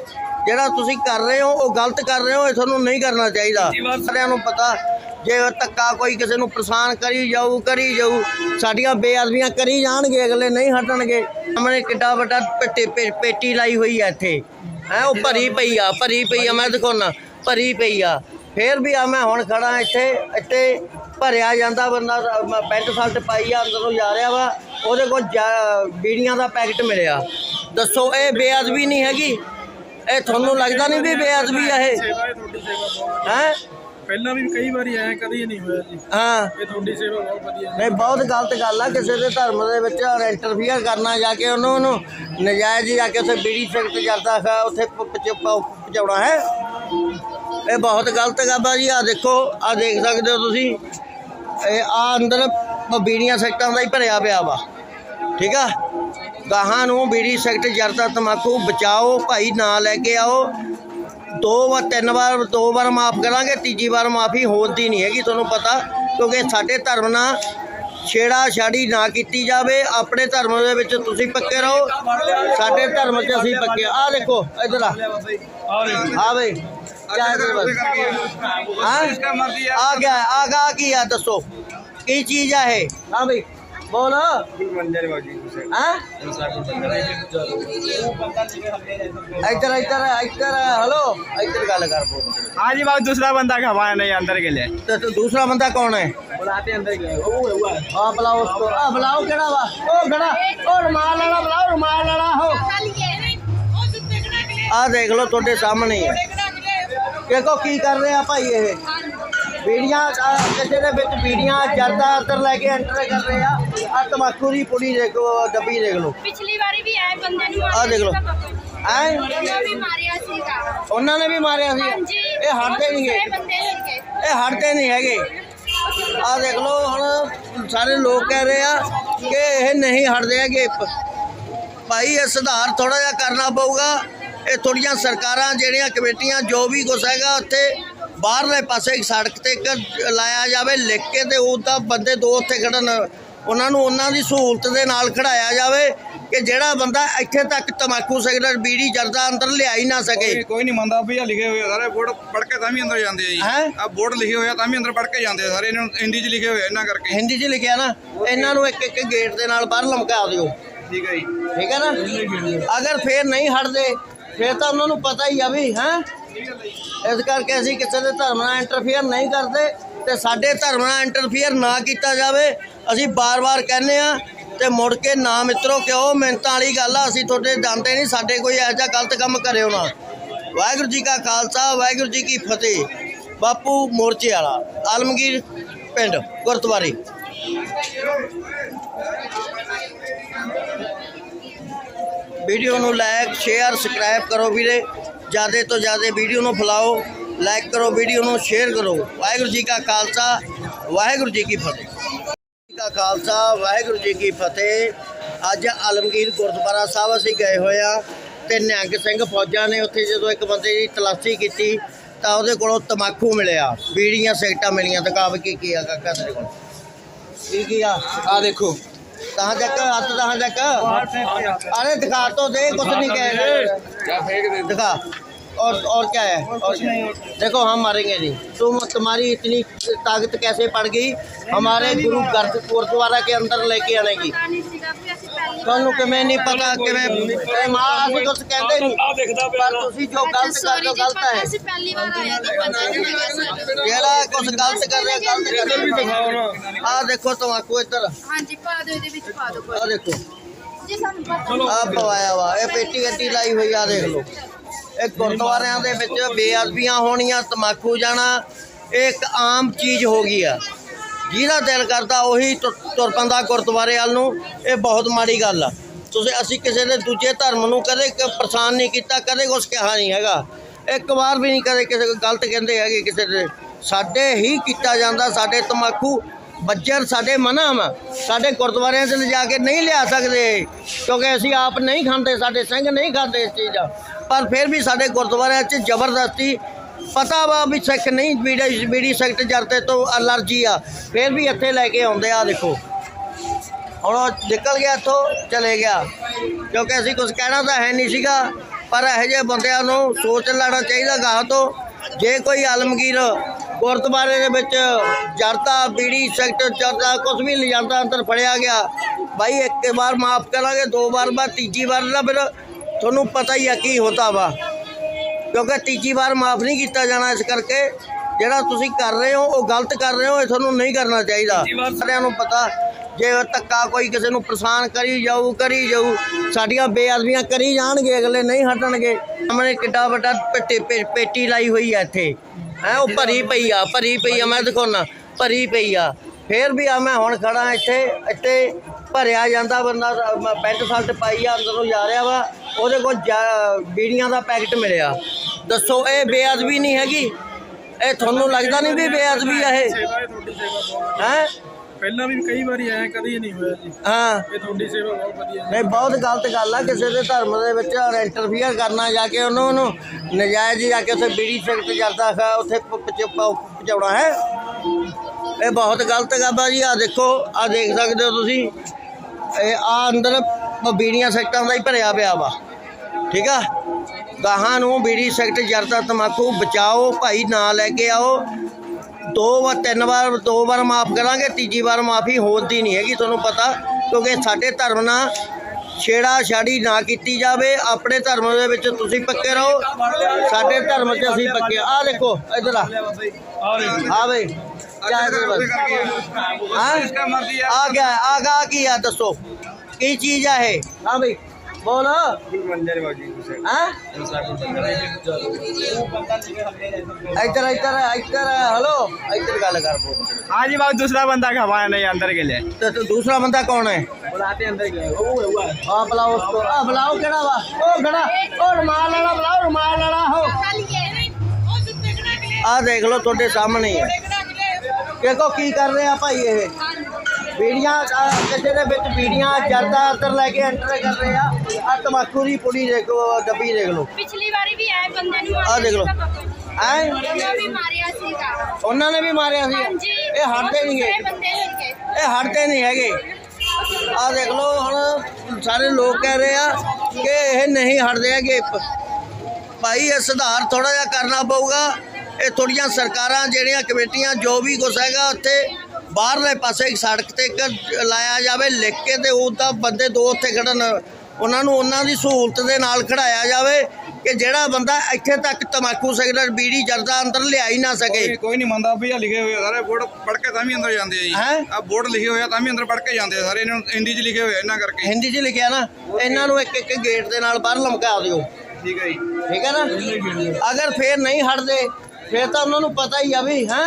ਜਿਹੜਾ ਤੁਸੀਂ ਕਰ ਰਹੇ ਹੋ ਉਹ ਗਲਤ ਕਰ ਰਹੇ ਹੋ ਇਹ ਤੁਹਾਨੂੰ ਨਹੀਂ ਕਰਨਾ ਚਾਹੀਦਾ। ਸਾਰਿਆਂ ਨੂੰ ਪਤਾ ਜੇ ਧੱਕਾ ਕੋਈ ਕਿਸੇ ਨੂੰ ਪਰੇਸ਼ਾਨ ਕਰੀ ਜਾਊ ਕਰੀ ਜਾਊ ਸਾਡੀਆਂ ਬੇਅਦਬੀਆਂ ਕਰੀ ਜਾਣਗੇ ਅਗਲੇ ਨਹੀਂ ਹਟਣਗੇ। ਸਾਹਮਣੇ ਕਿੱਡਾ ਵੱਡਾ ਪੇਟੀ ਲਾਈ ਹੋਈ ਹੈ ਇੱਥੇ। ਹੈ ਉਹ ਭਰੀ ਪਈ ਆ ਭਰੀ ਪਈ ਆ ਮੈਂ ਦਿਖਾਉਣਾ ਭਰੀ ਪਈ ਆ। ਫੇਰ ਵੀ ਆ ਮੈਂ ਹੁਣ ਖੜਾ ਇੱਥੇ ਇੱਥੇ ਭਰਿਆ ਜਾਂਦਾ ਬੰਦਾ ਪੈਂਟ ਸ਼ਰਟ ਪਾਈ ਆ ਅੰਦਰੋਂ ਜਾ ਰਿਹਾ ਵਾ ਉਹਦੇ ਕੋਲ ਬੀੜੀਆਂ ਦਾ ਪੈਕਟ ਮਿਲਿਆ। ਦੱਸੋ ਇਹ ਬੇਅਦਬੀ ਨਹੀਂ ਹੈਗੀ? ਇਹ ਤੁਹਾਨੂੰ ਲੱਗਦਾ ਨਹੀਂ ਵੀ ਬੇਅਦਬੀ ਆ ਇਹ? ਹੈ ਪਹਿਲਾਂ ਵੀ ਕਈ ਵਾਰੀ ਆਏ ਕਦੀ ਨਹੀਂ ਹੋਇਆ ਜੀ। ਹਾਂ। ਇਹ ਤੁਹਾਡੀ ਸੇਵਾ ਬਹੁਤ ਵਧੀਆ ਨਹੀਂ ਬਹੁਤ ਗਲਤ ਗੱਲ ਆ ਕਿਸੇ ਦੇ ਧਰਮ ਦੇ ਵਿੱਚ ਇੰਟਰਫੀਅਰ ਕਰਨਾ ਜਾ ਕੇ ਉਹਨੂੰ ਉਹਨੂੰ ਨਜਾਇਜ਼ ਜਾ ਕੇ ਉੱਥੇ ਬੀੜੀ ਸਿਗਰਟ ਜਰਦਾ ਖਾ ਉੱਥੇ ਪ- ਪਚ- ਪ- ਪਹੁੰਚਾਉਣਾ ਹੈ? ਇਹ ਬਹੁਤ ਗਲਤ ਗੱਲ ਆ ਜੀ ਆ ਦੇਖੋ ਆ ਦੇਖ ਸਕਦੇ ਹੋ ਤੁਸੀਂ। ਇਹ ਆ ਅੰਦਰ ਬੀੜੀਆਂ ਸੈਕਟਾਂ ਦਾ ਹੀ ਭਰਿਆ ਪਿਆ ਵਾ। ਠੀਕ ਆ? ਗਾਹਾਂ ਨੂੰ ਬੀੜੀ ਸਿਗਰਟ ਜਰਦਾ ਤਮਾਕੂ ਬਚਾਓ, ਭਾਈ ਨਾ ਲੈ ਕੇ ਆਓ। ਦੋ ਵਾਰ, ਤਿੰਨ ਵਾਰ, ਦੋ ਵਾਰ ਮਾਫ ਕਰਾਂਗੇ, ਤੀਜੀ ਵਾਰ ਮਾਫੀ ਹੋਣੀ ਨਹੀਂ ਹੈਗੀ, ਤੁਹਾਨੂੰ ਪਤਾ, ਕਿਉਂਕਿ ਸਾਡੇ ਧਰਮ ਨਾਲ ਛੇੜਾ ਛਾੜੀ ਨਾ ਕੀਤੀ ਜਾਵੇ, ਆਪਣੇ ਧਰਮ ਦੇ ਵਿੱਚ ਤੁਸੀਂ ਪੱਕੇ ਰਹੋ। ਸਾਡੇ ਧਰਮ 'ਚ ਅਸੀਂ ਪੱਕੇ ਆ ਦੇਖੋ, ਇਧਰ ਆ। ਆ ਬਈ ਆ ਗਿਆ, ਆ ਗਾ ਕੀ ਆ, ਦੱਸੋ। ਕੀ ਚੀਜ਼ ਆ ਇਹ? ਹਾਂ ਬਈ। बोलो मंदिर इधर इधर इधर हेलो इधर गाल कर हाँ जी बात दूसरा बंदा का हमारा नहीं अंदर के लिए तो, तो दूसरा बंदा कौन है बुलाते अंदर के हाँ बुलाओ उसको हाँ बुलाओ केड़ा बा ओ केड़ा ओ रुमाल लड़ा बुलाओ रुमाल लड़ा हो आ देख लो थोड़े सामने ही है देखो की कर रहे हैं भाई ये ਆ ਬੀੜੀਆਂ ਕਿਸੇ ਦੇ ਵਿੱਚ ਬੀੜੀਆਂ ਜਰਦਾ ਅੰਦਰ ਲੈ ਕੇ ਐਂਟਰ ਕਰ ਰਹੇ ਆ। ਆ ਤਮਾਕੂ ਦੀ ਪੁੜੀ ਦੇਖੋ ਡੱਬੀ ਦੇਖ ਲਓ। ਪਿਛਲੀ ਵਾਰੀ ਵੀ ਆਏ ਬੰਦੇ ਨੂੰ ਆਹ ਦੇਖ ਲਓ। ਐ ਉਹਨਾਂ ਵੀ ਮਾਰਿਆ ਸੀਗਾ। ਉਹਨਾਂ ਨੇ ਵੀ ਮਾਰਿਆ ਸੀ। ਇਹ ਹਟਦੇ ਨਹੀਂ ਹੈਗੇ। ਸੀਗੇ ਇਹ ਹਟਦੇ ਨਹੀਂ ਹੈਗੇ। ਆ ਦੇਖ ਲਓ ਹੁਣ ਸਾਰੇ ਲੋਕ ਕਹਿ ਰਹੇ ਆ ਕਿ ਇਹ ਨਹੀਂ ਹਟਦੇ ਹੈਗੇ। ਭਾਈ ਇਹ ਸੁਧਾਰ ਥੋੜਾ ਜਿਹਾ ਕਰਨਾ ਪਊਗਾ। ਇਹ ਥੋੜੀਆਂ ਸਰਕਾਰਾਂ ਜਿਹੜੀਆਂ ਕਮੇਟੀਆਂ ਜੋ ਵੀ ਕੁਛ ਹੈਗਾ ਉੱਥੇ ਬਾਹਰਲੇ ਪਾਸੇ ਇੱਕ ਸੜਕ ਤੇ ਇੱਕ ਲਾਇਆ ਜਾਵੇ ਲਿਖ ਕੇ ਤੇ ਉਹਦਾ ਬੰਦੇ ਦੋ ਉੱਥੇ ਖੜਨ। ਉਹਨਾਂ ਨੂੰ ਉਹਨਾਂ ਦੀ ਸਹੂਲਤ ਦੇ ਨਾਲ ਖੜਾਇਆ ਜਾਵੇ ਕਿ ਜਿਹੜਾ ਬੰਦਾ ਇੱਥੇ ਤੱਕ ਤਮਾਕੂ ਸਿਗਰਟ ਬੀੜੀ ਜਰਦਾ ਅੰਦਰ ਲਿਆ ਹੀ ਨਾ ਸਕੇ। ਕੋਈ- ਨਹੀਂ ਮੰਨਦਾ ਵੀ ਆ ਲਿਖੇ ਹੋਏ ਸਾਰੇ ਬੋਰਡ ਪੜ੍ਹ ਕੇ ਤਾਂ ਵੀ ਅੰਦਰ ਜਾਂਦੇ ਆ ਜੀ? ਆ ਬੋਰਡ ਲਿਖੇ ਹੋਏ ਆ ਤਾਂ ਵੀ ਅੰਦਰ ਪੜ੍ਹ ਕੇ ਜਾਂਦੇ ਆ ਸਾਰੇ ਇਹਨਾਂ ਨੂੰ ਹਿੰਦੀ 'ਚ ਲਿਖੇ ਹੋਏ ਆ ਇਹਨਾਂ ਕਰਕੇ। ਹਿੰਦੀ 'ਚ ਲਿਖਿਆ ਨਾ ਇਹਨਾਂ ਨੂੰ ਇੱਕ ਇੱਕ ਗੇਟ ਦੇ ਨਾਲ ਬਾਹਰ ਲਮਕਾ ਦਿਓ। ਠੀਕ ਹੈ ਜੀ। ਠੀਕ ਹੈ ਨਾ? ਅਗਰ ਫੇਰ ਨਹੀਂ ਹਟਦੇ ਫੇਰ ਤਾਂ ਉਹਨਾਂ ਨੂੰ ਪਤਾ ਹੀ ਆ ਵੀ ਹੈ? ਇਸ ਕਰਕੇ ਅਸੀਂ ਕਿਸੇ ਦੇ ਧਰਮ ਨਾਲ ਇੰਟਰਫੇਅਰ ਨਹੀਂ ਕਰਦੇ ਤੇ ਸਾਡੇ ਧਰਮ ਨਾਲ ਇੰਟਰਫੇਅਰ ਨਾ ਕੀਤਾ ਜਾਵੇ। ਅਸੀਂ ਬਾਰ-ਬਾਰ ਕਹਿੰਦੇ ਆ ਤੇ ਮੁੜ ਕੇ ਨਾ ਮਿੱਤਰੋ ਕਿਉਂ? ਮਿਹਨਤਾਂ ਵਾਲੀ ਗੱਲ ਆ, ਅਸੀਂ ਤੁਹਾਡੇ ਜਾਂਦੇ ਨਹੀਂ, ਸਾਡੇ ਕੋਈ ਇਹੋ ਜਿਹਾ ਗਲਤ ਕੰਮ ਕਰਿਓ ਨਾ। ਵਾਹਿਗੁਰੂ ਜੀ ਕਾ ਖਾਲਸਾ, ਵਾਹਿਗੁਰੂ ਜੀ ਕੀ ਫਤਿਹ। ਬਾਪੂ ਮੋਰਚੇ ਵਾਲਾ, ਆਲਮਗੀਰ ਪਿੰਡ, ਗੁਰਦੁਆਰੇ। ਵੀਡੀਓ ਨੂੰ ਲਾਈਕ ਸ਼ੇਅਰ ਸਬਸਕ੍ਰਾਈਬ ਕਰੋ ਵੀਰੇ। ਜ਼ਿਆਦਾ ਤੋਂ ਜ਼ਿਆਦਾ ਵੀਡੀਓ ਨੂੰ ਫਲਾਓ ਲਾਈਕ ਕਰੋ, ਵੀਡੀਓ ਨੂੰ ਸ਼ੇਅਰ ਕਰੋ। ਵਾਹਿਗੁਰੂ ਜੀ ਕਾ ਖਾਲਸਾ, ਵਾਹਿਗੁਰੂ ਜੀ ਕੀ ਫਤਿਹ। ਜੀ ਕਾ ਖਾਲਸਾ, ਵਾਹਿਗੁਰੂ ਜੀ ਕੀ ਫਤਿਹ। ਅੱਜ ਆਲਮਗੀਰ ਗੁਰਦੁਆਰਾ ਸਾਹਿਬ ਅਸੀਂ ਗਏ ਹੋਏ ਆ ਤੇ ਨਿਹੰਗ ਸਿੰਘ ਫੌਜਾਂ ਨੇ ਉੱਥੇ ਜਦੋਂ ਇੱਕ ਬੰਦੇ ਦੀ ਤਲਾਸ਼ੀ ਕੀਤੀ ਤਾਂ ਉਹਦੇ ਕੋਲੋਂ ਤਮਾਕੂ ਮਿਲਿਆ। ਬੀੜੀਆਂ ਸਿਗਟਾਂ ਮਿਲੀਆਂ। ਤਾਂ ਕਾਬ ਕੀ ਕੀ ਆ ਕਾਕਾ ਤੇਰੇ ਕੋਲ। ਕੀ ਕੀ ਆ? ਆ ਦੇਖੋ कहाँ तक हाथ कहाँ तक अरे दिखा तो दे कुछ नहीं कह रहे क्या फेंक दे दिखा और और क्या है और देखो हम मारेंगे नहीं तुम तुम्हारी इतनी ताकत कैसे पड़ गई हमारे गुरु घर गुरुद्वारा के अंदर लेके आने की ਪਤਾ ਨਹੀਂ ਸੀਗਾ ਵੀ ਅਸੀਂ ਪਹਿਲੀ ਤੁਹਾਨੂੰ ਕਿਵੇਂ ਨਹੀਂ ਪਤਾ ਕਿਵੇਂ ਤੇ ਮਾਂ ਅਸੀਂ ਕੁਝ ਕਹਿੰਦੇ ਨਹੀਂ ਪਰ ਤੁਸੀਂ ਜੋ ਗਲਤ ਕਰਦੇ ਹੋ ਗਲਤ ਹੈ ਅਸੀਂ ਪਹਿਲੀ ਵਾਰ ਆਏ ਤਾਂ ਪਤਾ ਨਹੀਂ ਲੱਗਾ ਸਾਨੂੰ। ਜਿਹੜਾ ਕੁਝ ਗਲਤ ਕਰ ਰਿਹਾ ਗਲਤ ਕਰ ਰਿਹਾ ਆ ਦੇਖੋ ਤਮਾਕੂ ਇੱਧਰ ਹਾਂਜੀ ਪਾ ਦਿਓ ਇਹਦੇ ਵਿੱਚ ਪਾ ਦਿਓ ਆ ਦੇਖੋ ਜੀ ਸਾਨੂੰ ਪਤਾ ਨਹੀਂ ਆ ਪਵਾਇਆ ਵਾ ਇਹ ਪੇਟੀ ਗੱਡੀ ਲਾਈ ਹੋਈ ਆ ਦੇਖ ਲਓ ਇਹ ਗੁਰਦੁਆਰਿਆਂ ਦੇ ਵਿੱਚ ਬੇਅਦਬੀਆਂ ਹੋਣੀਆਂ, ਤਮਾਕੂ ਜਾਣਾ, ਇਹ ਇੱਕ ਆਮ ਚੀਜ਼ ਹੋ ਗਈ ਆ। ਜਿਹਦਾ ਦਿਲ ਕਰਦਾ ਉਹੀ ਤੁਰ ਤੁਰ ਪੈਂਦਾ ਗੁਰਦੁਆਰੇ ਵਾਲ ਨੂੰ, ਇਹ ਬਹੁਤ ਮਾੜੀ ਗੱਲ ਆ। ਤੁਸੀਂ, ਅਸੀਂ ਕਿਸੇ ਦੇ ਦੂਜੇ ਧਰਮ ਨੂੰ ਕਦੇ ਪਰੇਸ਼ਾਨ ਨਹੀਂ ਕੀਤਾ, ਕਦੇ ਕੁਛ ਕਿਹਾ ਨਹੀਂ ਹੈਗਾ। ਇੱਕ ਵਾਰ ਵੀ ਨਹੀਂ ਕਦੇ ਕਿਸੇ ਨੂੰ ਗਲਤ ਕਹਿੰਦੇ ਹੈਗੇ ਕਿਸੇ ਦੇ। ਸਾਡੇ ਹੀ ਕੀਤਾ ਜਾਂਦਾ, ਸਾਡੇ ਤਮਾਕੂ ਬੱਜਰ ਸਾਡੇ ਮਨਾ ਵਾ ਸਾਡੇ ਗੁਰਦੁਆਰਿਆਂ 'ਚ ਲਿਜਾ ਕੇ ਨਹੀਂ ਲਿਆ ਸਕਦੇ। ਕਿਉਂਕਿ ਅਸੀਂ ਆਪ ਨਹੀਂ ਖਾਂਦੇ, ਸਾਡੇ ਸਿੰਘ ਨਹੀਂ ਖਾਂਦੇ ਇਸ ਚੀਜ਼ ਦਾ। ਪਰ ਫਿਰ ਵੀ ਸਾਡੇ ਗੁਰਦੁਆਰਿਆਂ 'ਚ ਜ਼ਬਰਦਸਤੀ, ਪਤਾ ਵਾ ਵੀ ਸਿੱਖ ਨਹੀਂ, ਬੀੜੀ ਬੀੜੀ ਸਿਗਰਟ ਜਰਤੇ ਤੋਂ ਅਲਰਜੀ ਆ। ਫਿਰ ਵੀ ਇੱਥੇ ਲੈ ਕੇ ਆਉਂਦੇ ਆ, ਦੇਖੋ। ਹੁਣ ਉਹ ਨਿਕਲ ਗਿਆ ਇੱਥੋਂ, ਚਲੇ ਗਿਆ। ਕਿਉਂਕਿ ਅਸੀਂ ਕੁਝ ਕਹਿਣਾ ਤਾਂ ਹੈ ਨਹੀਂ ਸੀਗਾ, ਪਰ ਇਹੋ ਜਿਹੇ ਬੰਦਿਆਂ ਨੂੰ ਸੋਚ ਲੈਣਾ ਚਾਹੀਦਾ ਗਾਹ ਤੋਂ। ਜੇ ਕੋਈ ਆਲਮਗੀਰ ਗੁਰਦੁਆਰੇ ਦੇ ਵਿੱਚ ਜਰਦਾ ਬੀੜੀ ਸਿਗਰਟ ਜਰਦਾ ਕੁਝ ਵੀ ਲਿਜਾਂਦਾ ਅੰਦਰ ਫੜਿਆ ਗਿਆ ਭਾਈ ਇੱਕ ਵਾਰ ਮਾਫ ਕਰਾਂਗੇ, ਦੋ ਵਾਰ ਬਾਅਦ ਤੀਜੀ ਵਾਰ ਨਾ ਫਿਰ ਤੁਹਾਨੂੰ ਪਤਾ ਹੀ ਆ ਕੀ ਹੁੰਦਾ ਵਾ। ਕਿਉਂਕਿ ਤੀਜੀ ਵਾਰ ਮਾਫ ਨਹੀਂ ਕੀਤਾ ਜਾਣਾ ਇਸ ਕਰਕੇ। ਜਿਹੜਾ ਤੁਸੀਂ ਕਰ ਰਹੇ ਹੋ, ਉਹ ਗਲਤ ਕਰ ਰਹੇ ਹੋ, ਇਹ ਤੁਹਾਨੂੰ ਨਹੀਂ ਕਰਨਾ ਚਾਹੀਦਾ। ਸਾਰਿਆਂ ਨੂੰ ਪਤਾ, ਜੇ ਉਹ ਧੱਕਾ ਕੋਈ ਕਿਸੇ ਨੂੰ ਪਰੇਸ਼ਾਨ ਕਰੀ ਜਾਊ ਕਰੀ ਜਾਊ, ਸਾਡੀਆਂ ਬੇਅਦਬੀਆਂ ਕਰੀ ਜਾਣਗੇ, ਅਗਲੇ ਨਹੀਂ ਹਟਣਗੇ। ਸਾਹਮਣੇ ਕਿੱਡਾ ਵੱਡਾ ਪੇਟੀ, ਪੇ- ਪੇਟੀ ਲਾਈ ਹੋਈ ਆ ਇੱਥੇ। ਹੈ, ਉਹ ਭਰੀ ਪਈ ਆ, ਭਰੀ ਪਈ ਆ, ਮੈਂ ਦਿਖਾਉਣਾ ਭਰੀ ਪਈ ਆ। ਫੇਰ ਵੀ ਆ, ਮੈਂ ਹੁਣ ਖੜਾ ਇੱਥੇ ਇੱਥੇ ਭਰਿਆ ਜਾਂਦਾ ਬੰਦਾ ਪੈਂਟ ਸ਼ਰਟ ਪਾਈ ਆ, ਅੰਦਰੋਂ ਜਾ ਰਿਹਾ ਵਾ। ਉਹਦੇ ਕੋਲ ਬੀੜੀਆਂ ਦਾ ਪੈਕਟ ਮਿਲਿਆ। ਦੱਸੋ ਇਹ ਬੇਅਦਬੀ ਨਹੀਂ ਹੈਗੀ? ਇਹ ਤੁਹਾਨੂੰ ਲੱਗਦਾ ਨਹੀਂ ਵੀ ਬੇਅਦਬੀ ਆ ਇਹ? ਹੈ? ਪਹਿਲਾਂ ਵੀ ਕਈ ਵਾਰੀ ਆਏ ਕਦੀ ਨਹੀਂ ਹੋਇਆ ਜੀ। ਹਾਂ। ਇਹ ਤੁਹਾਡੀ ਸੇਵਾ ਬਹੁਤ ਵਧੀਆ ਨਹੀਂ ਬਹੁਤ ਗਲਤ ਗੱਲ ਆ। ਕਿਸੇ ਦੇ ਧਰਮ ਦੇ ਵਿੱਚ ਇੰਟਰਫੀਅਰ ਕਰਨਾ ਜਾ ਕੇ ਉਹਨੂੰ ਉਹਨੂੰ ਨਜਾਇਜ਼ ਜਾ ਕੇ ਉੱਥੇ ਬੀੜੀ ਸਿਗਰਟ ਜਰਦਾ ਖਾ ਉੱਥੇ ਪਹੁੰਚਾਉਣਾ ਹੈ। ਇਹ ਬਹੁਤ ਗਲਤ ਗੱਲ ਆ ਜੀ। ਆ ਦੇਖੋ ਆ ਦੇਖ ਸਕਦੇ ਹੋ ਤੁਸੀਂ। ਇਹ ਆ ਅੰਦਰ ਬੀੜੀਆਂ ਸਿਗਰਟਾਂ ਦਾ ਹੀ ਭਰਿਆ ਪਿਆ ਵਾ। ਠੀਕ ਆ? ਗਾਹਾਂ ਨੂੰ ਬੀੜੀ ਸਿਗਰਟ ਜਰਦਾ ਤਮਾਕੂ ਬਚਾਓ, ਭਾਈ ਨਾ ਲੈ ਕੇ ਆਓ। ਦੋ ਵਾਰ, ਤਿੰਨ ਵਾਰ, ਦੋ ਵਾਰ ਮਾਫ ਕਰਾਂਗੇ, ਤੀਜੀ ਵਾਰ ਮਾਫੀ ਹੋਦੀ ਨਹੀਂ ਹੈਗੀ ਤੁਹਾਨੂੰ ਪਤਾ, ਕਿਉਂਕਿ ਸਾਡੇ ਧਰਮ ਨਾਲ ਛੇੜਾ ਛਾੜੀ ਨਾ ਕੀਤੀ ਜਾਵੇ, ਆਪਣੇ ਧਰਮ ਦੇ ਵਿੱਚ ਤੁਸੀਂ ਪੱਕੇ ਰਹੋ। ਸਾਡੇ ਧਰਮ 'ਚ ਅਸੀਂ ਪੱਕੇ ਆ ਦੇਖੋ, ਇਧਰ ਆ। ਆ ਆ ਆ ਗਿਆ, ਆ ਗਾ ਕੀ ਆ, ਦੱਸੋ। ਕੀ ਚੀਜ਼ ਆ ਇਹ? ਹਾਂ ਬਈ। बोलो। हाँ? हेलो। हाँ जी बात दूसरा बंदा का नहीं अंदर के लिए। तो, तो दूसरा बंदा कौन है? हाँ, हाँ, आ देख लो थोड़े सामने ही देखो की कर रहे हैं भाई ये। बीड़ियाँ किसी ने अंदर एंटर कर रहे हैं। ਆ ਆ ਆ ਤਮਾਕੂ ਦੀ ਪੁੜੀ ਦੇਖੋ ਡੱਬੀ ਦੇਖ ਲਓ। ਪਿਛਲੀ ਵਾਰੀ ਵੀ ਆਏ ਬੰਦੇ ਨੂੰ ਆਹ ਦੇਖ ਲਓ। ਐ ਉਹਨਾਂ ਵੀ ਮਾਰਿਆ ਸੀਗਾ। ਉਹਨਾਂ ਨੇ ਵੀ ਮਾਰਿਆ ਸੀ। ਇਹ ਹਟਦੇ ਨਹੀਂ ਇਹ ਗੇ ਬੰਦੇ ਸੀਗੇ। ਇਹ ਹਟਦੇ ਨਹੀਂ ਹੈਗੇ। ਆ ਦੇਖ ਲਓ ਹੁਣ ਸਾਰੇ ਲੋਕ ਕਹਿ ਰਹੇ ਆ ਕਿ ਇਹ ਨਹੀਂ ਹਟਦੇ ਹੈਗੇ। ਭਾਈ ਇਹ ਸੁਧਾਰ ਥੋੜਾ ਜਿਹਾ ਕਰਨਾ ਪਊਗਾ। ਇਹ ਥੋੜੀਆਂ ਸਰਕਾਰਾਂ ਜਿਹੜੀਆਂ ਕਮੇਟੀਆਂ ਜੋ ਵੀ ਕੁਛ ਹੈਗਾ ਉੱਥੇ ਬਾਹਰਲੇ ਪਾਸੇ ਇੱਕ ਸੜਕ ਤੇ ਇੱਕ ਲਾਇਆ ਜਾਵੇ ਲਿਖ ਕੇ ਤੇ ਉਹ ਤਾਂ ਬੰਦੇ ਦੋ ਉੱਥੇ ਖੜਨ। ਉਹਨਾਂ ਨੂੰ ਉਹਨਾਂ ਦੀ ਸਹੂਲਤ ਦੇ ਨਾਲ ਖੜਾਇਆ ਜਾਵੇ ਕਿ ਜਿਹੜਾ ਬੰਦਾ ਇੱਥੇ ਤੱਕ ਤਮਾਕੂ ਸਿਗਰਟ ਬੀੜੀ ਜਰਦਾ ਅੰਦਰ ਲਿਆ ਹੀ ਨਾ ਸਕੇ। ਕੋਈ- ਨਹੀਂ ਮੰਨਦਾ ਵੀ ਆ ਲਿਖੇ ਹੋਏ ਸਾਰੇ ਬੋਰਡ ਪੜ੍ਹ ਕੇ ਤਾਂ ਵੀ ਅੰਦਰ ਜਾਂਦੇ ਆ ਜੀ? ਆ ਬੋਰਡ ਲਿਖੇ ਹੋਏ ਆ ਤਾਂ ਵੀ ਅੰਦਰ ਪੜ੍ਹ ਕੇ ਜਾਂਦੇ ਆ ਸਾਰੇ ਇਹਨਾਂ ਨੂੰ ਹਿੰਦੀ 'ਚ ਲਿਖੇ ਹੋਏ ਆ ਇਹਨਾਂ ਕਰਕੇ। ਹਿੰਦੀ 'ਚ ਲਿਖਿਆ ਨਾ ਇਹਨਾਂ ਨੂੰ ਇੱਕ ਇੱਕ ਗੇਟ ਦੇ ਨਾਲ ਬਾਹਰ ਲਮਕਾ ਦਿਓ। ਠੀਕ ਹੈ ਜੀ। ਠੀਕ ਹੈ ਨਾ? ਅਗਰ ਫੇਰ ਨਹੀਂ ਹਟਦੇ ਫੇਰ ਤਾਂ ਉਹਨਾਂ ਨੂੰ ਪਤਾ ਹੀ ਆ ਵੀ ਹੈ?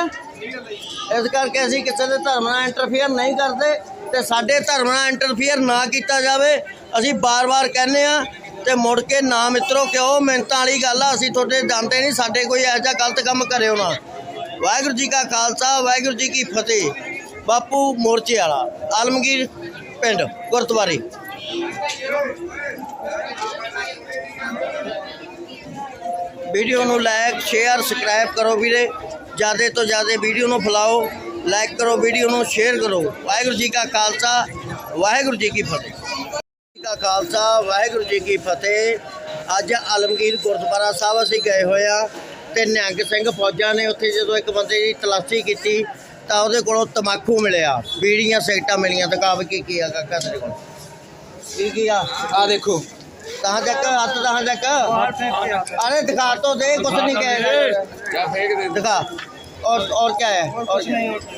ਇਸ ਕਰਕੇ ਅਸੀਂ ਕਿਸੇ ਦੇ ਧਰਮ ਨਾਲ ਇੰਟਰਫੇਅਰ ਨਹੀਂ ਕਰਦੇ। ਤੇ ਸਾਡੇ ਧਰਮ ਨਾਲ ਇੰਟਰਫੇਅਰ ਨਾ ਕੀਤਾ ਜਾਵੇ, ਅਸੀਂ ਬਾਰ-ਬਾਰ ਕਹਿੰਦੇ ਆ ਤੇ ਮੁੜ ਕੇ ਨਾ ਮਿੱਤਰੋ ਕਿਉਂ ਮਿਹਨਤਾਂ ਵਾਲੀ ਗੱਲ ਆ, ਅਸੀਂ ਤੁਹਾਡੇ ਜਾਂਦੇ ਨਹੀਂ, ਸਾਡੇ ਕੋਈ ਇਹੋ ਜਿਹਾ ਗਲਤ ਕੰਮ ਕਰਿਓ ਨਾ। ਵਾਹਿਗੁਰੂ ਜੀ ਕਾ ਖਾਲਸਾ, ਵਾਹਿਗੁਰੂ ਜੀ ਕੀ ਫਤਿਹ। ਬਾਪੂ ਮੋਰਚੇ ਵਾਲਾ, ਆਲਮਗੀਰ ਪਿੰਡ, ਗੁਰਦੁਆਰੇ। ਵੀਡੀਓ ਨੂੰ ਲਾਈਕ ਸ਼ੇਅਰ ਸਬਸਕ੍ਰਾਈਬ ਕਰੋ ਵੀਰੇ। ਜ਼ਿਆਦਾ ਤੋਂ ਜ਼ਿਆਦਾ ਵੀਡੀਓ ਨੂੰ ਫੈਲਾਓ। ਲਾਈਕ ਕਰੋ ਵੀਡੀਓ ਨੂੰ ਸ਼ੇਅਰ ਕਰੋ। ਵਾਹਿਗੁਰੂ ਜੀ ਕਾ ਖਾਲਸਾ ਵਾਹਿਗੁਰੂ ਜੀ ਕੀ ਫਤਿਹ। ਦਾ ਖਾਲਸਾ ਵਾਹਿਗੁਰੂ ਜੀ ਕੀ ਫਤਿਹ। ਅੱਜ ਆਲਮਗੀਰ ਗੁਰਦੁਆਰਾ ਸਾਹਿਬ ਅਸੀਂ ਗਏ ਹੋਏ ਆ ਤੇ ਨਿਹੰਗ ਸਿੰਘ ਫੌਜਾਂ ਨੇ ਉੱਥੇ ਜਦੋਂ ਇੱਕ ਬੰਦੇ ਦੀ ਤਲਾਸ਼ੀ ਕੀਤੀ ਤਾਂ ਉਹਦੇ ਕੋਲੋਂ ਤਮਾਕੂ ਮਿਲਿਆ। ਬੀੜੀਆਂ ਸਿਗਟਾਂ ਮਿਲੀਆਂ। ਦਿਖਾਵ ਕੀ ਕੀ ਆ ਕਾਕਾ ਤੇਰੇ ਕੋਲ। ਕੀ ਕੀ ਆ? ਆ ਦੇਖੋ। ਤਾਂ ਤੱਕ ਹੱਥ ਤਾਂ ਤੱਕ ਅਰੇ ਦਿਖਾ ਤੋ ਦੇ ਕੁਝ ਨਹੀਂ ਕਹਿ ਰਹੇ। ਦਿਖਾ। और और क्या है और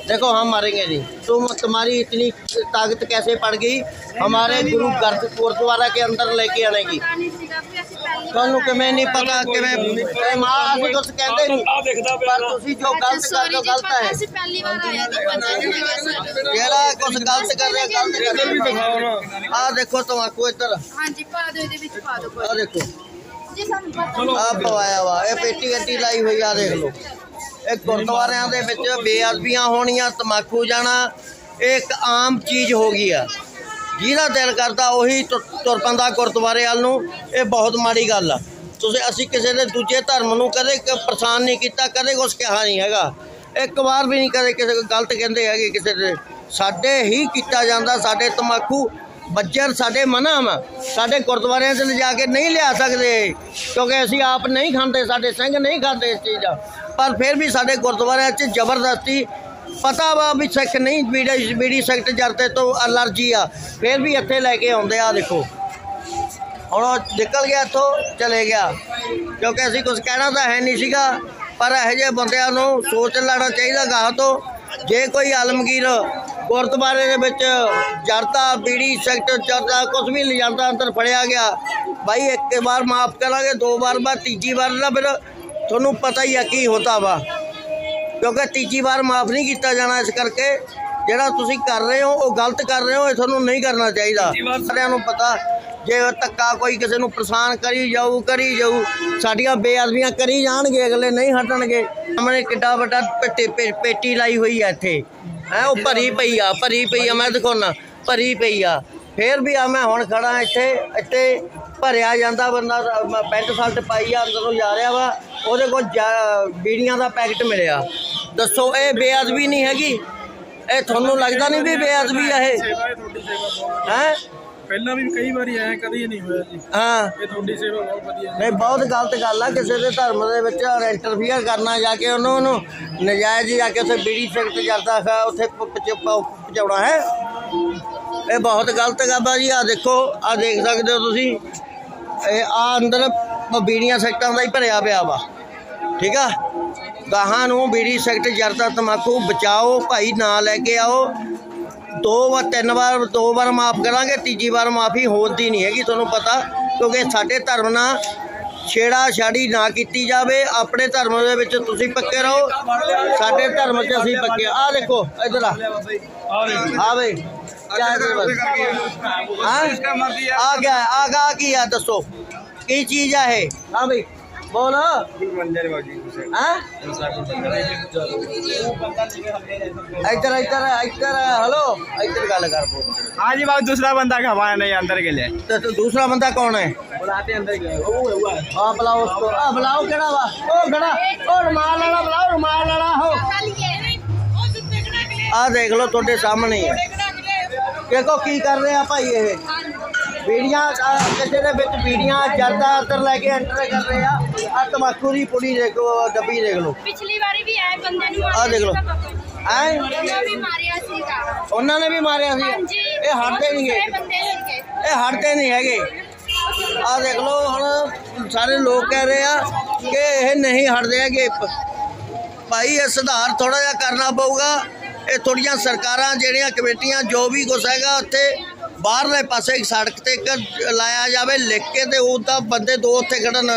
देखो हम मारेंगे नहीं तुम तुम्हारी इतनी ताकत कैसे पड़ गई हमारे गुरु घर गुरुद्वारा के अंदर लेके आने की ਤੁਹਾਨੂੰ ਕਿਵੇਂ ਨਹੀਂ ਪਤਾ ਕਿਵੇਂ ਇਹ ਮਾਂ ਅਸੀਂ ਕੁਝ ਕਹਿੰਦੇ ਨਹੀਂ ਪਰ ਤੁਸੀਂ ਜੋ ਗਲਤ ਕਰ ਰਹੇ ਹੋ ਗਲਤ ਹੈ ਅਸੀਂ ਪਹਿਲੀ ਵਾਰ ਆਇਆ ਜੀ ਪਤਾ ਨਹੀਂ ਹੈਗਾ ਸਾਨੂੰ। ਜਿਹੜਾ ਕੁਝ ਗਲਤ ਕਰ ਰਿਹਾ ਗਲਤ ਕਰ ਰਿਹਾ ਆ ਦੇਖੋ ਤਮਾਕੂ ਇੱਧਰ ਹਾਂਜੀ ਪਾ ਦਿਓ ਇਹਦੇ ਵਿੱਚ ਪਾ ਦਿਓ ਆ ਦੇਖੋ ਜੀ ਸਾਨੂੰ ਪਤਾ ਆ ਪਵਾਇਆ ਵਾ ਇਹ ਪੇਟੀ ਗੱਡੀ ਲਾਈ ਹੋਈ ਆ ਦੇਖ ਲਓ ਇਹ ਗੁਰਦੁਆਰਿਆਂ ਦੇ ਵਿੱਚ ਬੇਅਦਬੀਆਂ ਹੋਣੀਆਂ, ਤਮਾਕੂ ਜਾਣਾ, ਇਹ ਇੱਕ ਆਮ ਚੀਜ਼ ਹੋ ਗਈ ਆ। ਜਿਹਦਾ ਦਿਲ ਕਰਦਾ ਉਹੀ ਤੁਰ ਤੁਰ ਪੈਂਦਾ ਗੁਰਦੁਆਰੇ ਵੱਲ ਨੂੰ, ਇਹ ਬਹੁਤ ਮਾੜੀ ਗੱਲ ਆ। ਤੁਸੀਂ, ਅਸੀਂ ਕਿਸੇ ਦੇ ਦੂਜੇ ਧਰਮ ਨੂੰ ਕਦੇ ਪਰੇਸ਼ਾਨ ਨਹੀਂ ਕੀਤਾ, ਕਦੇ ਕੁਛ ਕਿਹਾ ਨਹੀਂ ਹੈਗਾ। ਇੱਕ ਵਾਰ ਵੀ ਨਹੀਂ ਕਦੇ ਕਿਸੇ ਨੂੰ ਗਲਤ ਕਹਿੰਦੇ ਹੈਗੇ ਕਿਸੇ ਦੇ। ਸਾਡੇ ਹੀ ਕੀਤਾ ਜਾਂਦਾ, ਸਾਡੇ ਤਮਾਕੂ ਬੱਜਰ ਸਾਡੇ ਮਨਾ ਵਾ ਸਾਡੇ ਗੁਰਦੁਆਰਿਆਂ 'ਚ ਲਿਜਾ ਕੇ ਨਹੀਂ ਲਿਆ ਸਕਦੇ, ਕਿਉਂਕਿ ਅਸੀਂ ਆਪ ਨਹੀਂ ਖਾਂਦੇ, ਸਾਡੇ ਸਿੰਘ ਨਹੀਂ ਖਾਂਦੇ ਇਸ ਚੀਜ਼ ਦਾ। ਪਰ ਫਿਰ ਵੀ ਸਾਡੇ ਗੁਰਦੁਆਰਿਆਂ 'ਚ ਜ਼ਬਰਦਸਤੀ ਪਤਾ ਵਾ ਵੀ ਸਿੱਖ ਨਹੀਂ, ਬੀੜੀ ਬੀੜੀ ਸੈਕਟ ਜਰਤੇ ਤੋਂ ਅਲਰਜੀ ਆ। ਫਿਰ ਵੀ ਇੱਥੇ ਲੈ ਕੇ ਆਉਂਦੇ ਆ ਦੇਖੋ। ਹੁਣ ਉਹ ਨਿਕਲ ਗਿਆ ਇੱਥੋਂ, ਚਲੇ ਗਿਆ। ਕਿਉਂਕਿ ਅਸੀਂ ਕੁਝ ਕਹਿਣਾ ਤਾਂ ਹੈ ਨਹੀਂ ਸੀਗਾ, ਪਰ ਇਹੋ ਜਿਹੇ ਬੰਦਿਆਂ ਨੂੰ ਸੋਚ ਲੈਣਾ ਚਾਹੀਦਾ ਗਾਹ ਤੋਂ। ਜੇ ਕੋਈ ਆਲਮਗੀਰ ਗੁਰਦੁਆਰੇ ਦੇ ਵਿੱਚ ਜਰਦਾ, ਬੀੜੀ ਸੈਕਟਰ ਚਰਦਾ ਕੁਝ ਵੀ ਲਿਜਾਂਦਾ, ਅੰਦਰ ਫੜਿਆ ਗਿਆ ਭਾਈ ਇੱਕ ਵਾਰ ਮਾਫ ਕਰਾਂਗੇ, ਦੋ ਵਾਰ ਬਾਅਦ ਤੀਜੀ ਵਾਰ ਨਾ ਫਿਰ ਤੁਹਾਨੂੰ ਪਤਾ ਹੀ ਆ ਕੀ ਹੁੰਦਾ ਵਾ। ਕਿਉਂਕਿ ਤੀਜੀ ਵਾਰ ਮਾਫ ਨਹੀਂ ਕੀਤਾ ਜਾਣਾ ਇਸ ਕਰਕੇ ਜਿਹੜਾ ਤੁਸੀਂ ਕਰ ਰਹੇ ਹੋ ਉਹ ਗਲਤ ਕਰ ਰਹੇ ਹੋ ਇਹ ਤੁਹਾਨੂੰ ਨਹੀਂ ਕਰਨਾ ਚਾਹੀਦਾ। ਸਾਰਿਆਂ ਨੂੰ ਪਤਾ ਜੇ ਧੱਕਾ ਕੋਈ ਕਿਸੇ ਨੂੰ ਪਰੇਸ਼ਾਨ ਕਰੀ ਜਾਊ ਕਰੀ ਜਾਊ ਸਾਡੀਆਂ ਬੇਅਦਬੀਆਂ ਕਰੀ ਜਾਣਗੇ ਅਗਲੇ ਨਹੀਂ ਹਟਣਗੇ। ਸਾਹਮਣੇ ਕਿੱਡਾ ਵੱਡਾ ਪੇਟੀ ਪੇਟੀ ਲਾਈ ਹੋਈ ਆ ਇੱਥੇ। ਹੈ ਉਹ ਭਰੀ ਪਈ ਆ ਭਰੀ ਪਈ ਆ ਮੈਂ ਦਿਖਾਉਣਾ ਭਰੀ ਪਈ ਆ। ਫੇਰ ਵੀ ਆ ਮੈਂ ਹੁਣ ਖੜਾ ਇੱਥੇ ਇੱਥੇ ਭਰਿਆ ਜਾਂਦਾ ਬੰਦਾ ਮ- ਪੈਂਟ ਸ਼ਰਟ ਪਾਈ ਆ ਅੰਦਰੋਂ ਜਾ ਰਿਹਾ ਵਾ ਉਹਦੇ ਕੋਲ ਜਾ- ਬੀੜੀਆਂ ਦਾ ਪੈਕਟ ਮਿਲਿਆ। ਦੱਸੋ ਇਹ ਬੇਅਦਬੀ ਨਹੀਂ ਹੈਗੀ? ਇਹ ਤੁਹਾਨੂੰ ਲੱਗਦਾ ਨਹੀਂ ਵੀ ਬੇਅਦਬੀ ਆ ਇਹ? ਸੇਵਾ ਇਹ ਤੁਹਾਡੀ ਸੇਵਾ ਬਹੁਤ ਹੈ? ਪਹਿਲਾਂ ਵੀ ਕਈ ਵਾਰੀ ਆਇਆ ਕਦੀ ਨਹੀਂ ਹੋਇਆ ਜੀ। ਹਾਂ। ਇਹ ਤੁਹਾਡੀ ਸੇਵਾ ਬਹੁਤ ਵਧੀਆ ਜੀ। ਨਹੀਂ ਬਹੁਤ ਗਲਤ ਗੱਲ ਆ ਕਿਸੇ ਦੇ ਧਰਮ ਦੇ ਵਿੱਚ ਇੰਟਰਫੀਅਰ ਕਰਨਾ ਜਾ ਕੇ ਉਹਨੂੰ ਉਹਨੂੰ ਨਜਾਇਜ਼ ਜਾ ਕੇ ਉੱਥੇ ਬੀੜੀ ਸਖਤ ਕਰਦਾ ਹੈ ਉੱਥੇ ਪ- ਪਚ- ਪ- ਪਹੁੰਚਾਉਣਾ ਹੈ? ਇਹ ਬਹੁਤ ਗਲਤ ਗੱਲ ਆ ਜੀ ਆ ਦੇਖੋ ਆ ਦੇਖ ਸਕਦੇ ਹੋ ਤੁਸੀਂ। ਇਹ ਆ ਅੰਦਰ ਬੀੜੀਆਂ ਸੈਕਟਾਂ ਦਾ ਹੀ ਭਰਿਆ ਪਿਆ ਵਾ। ਠੀਕ ਆ? ਗਾਹਾਂ ਨੂੰ ਬੀੜੀ ਸੈਕਟ ਜਰਦਾ ਤਮਾਕੂ ਬਚਾਓ ਭਾਈ ਨਾ ਲੈ ਕੇ ਆਓ। ਦੋ ਵਾਰ ਤਿੰਨ ਵਾਰ ਦੋ ਵਾਰ ਮਾਫ ਕਰਾਂਗੇ ਤੀਜੀ ਵਾਰ ਮਾਫੀ ਹੋਦੀ ਨਹੀਂ ਹੈਗੀ ਤੁਹਾਨੂੰ ਪਤਾ ਕਿਉਂਕਿ ਸਾਡੇ ਧਰਮ ਨਾਲ ਛੇੜਾ ਛਾੜੀ ਨਾ ਕੀਤੀ ਜਾਵੇ। ਆਪਣੇ ਧਰਮ ਦੇ ਵਿੱਚ ਤੁਸੀਂ ਪੱਕੇ ਰਹੋ। ਸਾਡੇ ਧਰਮ 'ਚ ਅਸੀਂ ਪੱਕੇ ਆ। ਦੇਖੋ ਇਧਰ ਆ। ਆ आगा किया दसो। की चीज़ है। हाँ भाई बोलो। हाँ? इधर इधर इधर हेलो। इधर गल कर हाँ जी बाबू दूसरा बंदा खबाया नहीं अंदर के लिए। तो, तो, दूसरा बंदा कौन है? बुलाते अंदर के ओ ओ हाँ, हाँ, आ देख लो थोड़े सामने ही है। ਦੇਖ ਲਓ ਕੀ ਕਰ ਰਹੇ ਆ ਭਾਈ ਇਹ। ਬੀੜੀਆਂ ਕਿਸੇ ਦੇ ਵਿੱਚ ਬੀੜੀਆਂ ਜਰਦਾ ਅੰਦਰ ਲੈ ਕੇ ਐਂਟਰ ਕਰ ਰਹੇ ਆ। ਆ ਤਮਾਕੂ ਦੀ ਪੁੜੀ ਦੇਖੋ ਡੱਬੀ ਦੇਖ ਲਓ। ਪਿਛਲੀ ਵਾਰੀ ਵੀ ਆਏ ਬੰਦੇ ਨੂੰ ਆਹ ਦੇਖ ਲਓ। ਐ? ਉਹਨਾਂ ਨੇ ਵੀ ਮਾਰਿਆ ਸੀ। ਇਹ ਹਟਦੇ ਨਹੀਂ ਗਏ ਇਹ ਹਟਦੇ ਨਹੀਂ ਹੈਗੇ। ਆ ਦੇਖ ਲਓ ਹੁਣ ਸਾਰੇ ਲੋਕ ਕਹਿ ਰਹੇ ਆ ਕਿ ਇਹ ਨਹੀਂ ਹਟਦੇ ਹੈਗੇ। ਭਾਈ ਇਹ ਸੁਧਾਰ ਥੋੜਾ ਜਿਹਾ ਕਰਨਾ ਪਊਗਾ। ਇਹ ਥੋੜੀਆਂ ਸਰਕਾਰਾਂ ਜਿਹੜੀਆਂ ਕਮੇਟੀਆਂ ਜੋ ਵੀ ਕੁਛ ਹੈਗਾ ਉੱਥੇ ਬਾਹਰਲੇ ਪਾਸੇ ਇੱਕ ਸੜਕ ਤੇ ਇੱਕ ਲਾਇਆ ਜਾਵੇ ਲਿਖ ਕੇ ਤੇ ਉਹ ਤਾਂ ਬੰਦੇ ਦੋ ਉੱਥੇ ਖੜਨ।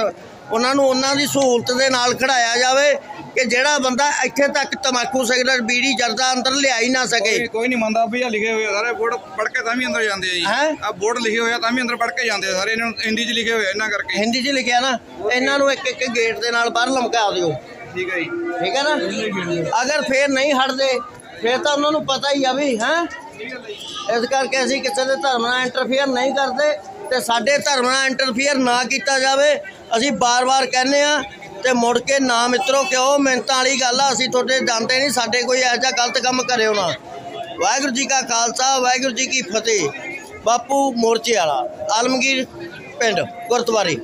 ਉਹਨਾਂ ਨੂੰ ਉਹਨਾਂ ਦੀ ਸਹੂਲਤ ਦੇ ਨਾਲ ਖੜਾਇਆ ਜਾਵੇ ਕਿ ਜਿਹੜਾ ਬੰਦਾ ਇੱਥੇ ਤੱਕ ਤਮਾਕੂ ਸਿਗਰਟ ਬੀੜੀ ਜਰਦਾ ਅੰਦਰ ਲਿਆ ਹੀ ਨਾ ਸਕੇ। ਕੋਈ ਨਹੀਂ ਮੰਨਦਾ ਵੀ ਆ ਲਿਖੇ ਹੋਏ ਸਾਰੇ ਬੋਰਡ ਪੜ੍ਹ ਕੇ ਤਾਂ ਵੀ ਅੰਦਰ ਜਾਂਦੇ ਆ ਜੀ। ਹੈਂ? ਆ ਬੋਰਡ ਲਿਖੇ ਹੋਏ ਆ ਤਾਂ ਵੀ ਅੰਦਰ ਪੜ੍ਹ ਕੇ ਜਾਂਦੇ ਆ ਸਾਰੇ ਇਹਨਾਂ ਨੂੰ ਹਿੰਦੀ 'ਚ ਲਿਖੇ ਹੋਏ ਆ ਇਹਨਾਂ ਕਰਕੇ। ਹਿੰਦੀ 'ਚ ਲਿਖਿਆ ਨਾ ਇਹਨਾਂ ਨੂੰ ਇੱਕ ਇੱਕ ਗੇਟ ਦੇ ਨਾਲ ਬਾਹਰ ਲਮਕਾ ਦਿਓ। ਠੀਕ ਹੈ ਜੀ। ਠੀਕ ਹੈ ਨਾ? ਅਗਰ ਫੇਰ ਨਹੀਂ ਹਟਦੇ ਫਿਰ ਤਾਂ ਉਹਨਾਂ ਨੂੰ ਪਤਾ ਹੀ ਆ ਵੀ, ਹੈ? ਇਸ ਕਰਕੇ ਅਸੀਂ ਕਿਸੇ ਦੇ ਧਰਮ ਨਾਲ ਇੰਟਰਫੇਅਰ ਨਹੀਂ ਕਰਦੇ ਤੇ ਸਾਡੇ ਧਰਮ ਨਾਲ ਇੰਟਰਫੇਅਰ ਨਾ ਕੀਤਾ ਜਾਵੇ। ਅਸੀਂ ਬਾਰ-ਬਾਰ ਕਹਿੰਦੇ ਆ ਤੇ ਮੁੜ ਕੇ ਨਾ ਮਿੱਤਰੋ ਕਿਉਂ? ਮਿਹਨਤਾਂ ਵਾਲੀ ਗੱਲ ਆ, ਅਸੀਂ ਤੁਹਾਡੇ ਜਾਂਦੇ ਨਹੀਂ, ਸਾਡੇ ਕੋਈ ਇਹੋ ਜਿਹਾ ਗਲਤ ਕੰਮ ਕਰਿਓ ਨਾ। ਵਾਹਿਗੁਰੂ ਜੀ ਕਾ ਖਾਲਸਾ, ਵਾਹਿਗੁਰੂ ਜੀ ਕੀ ਫਤਿਹ। ਬਾਪੂ ਮੋਰਚੇ ਵਾਲਾ, ਆਲਮਗੀਰ ਪਿੰਡ, ਗੁਰਦੁਆਰੇ।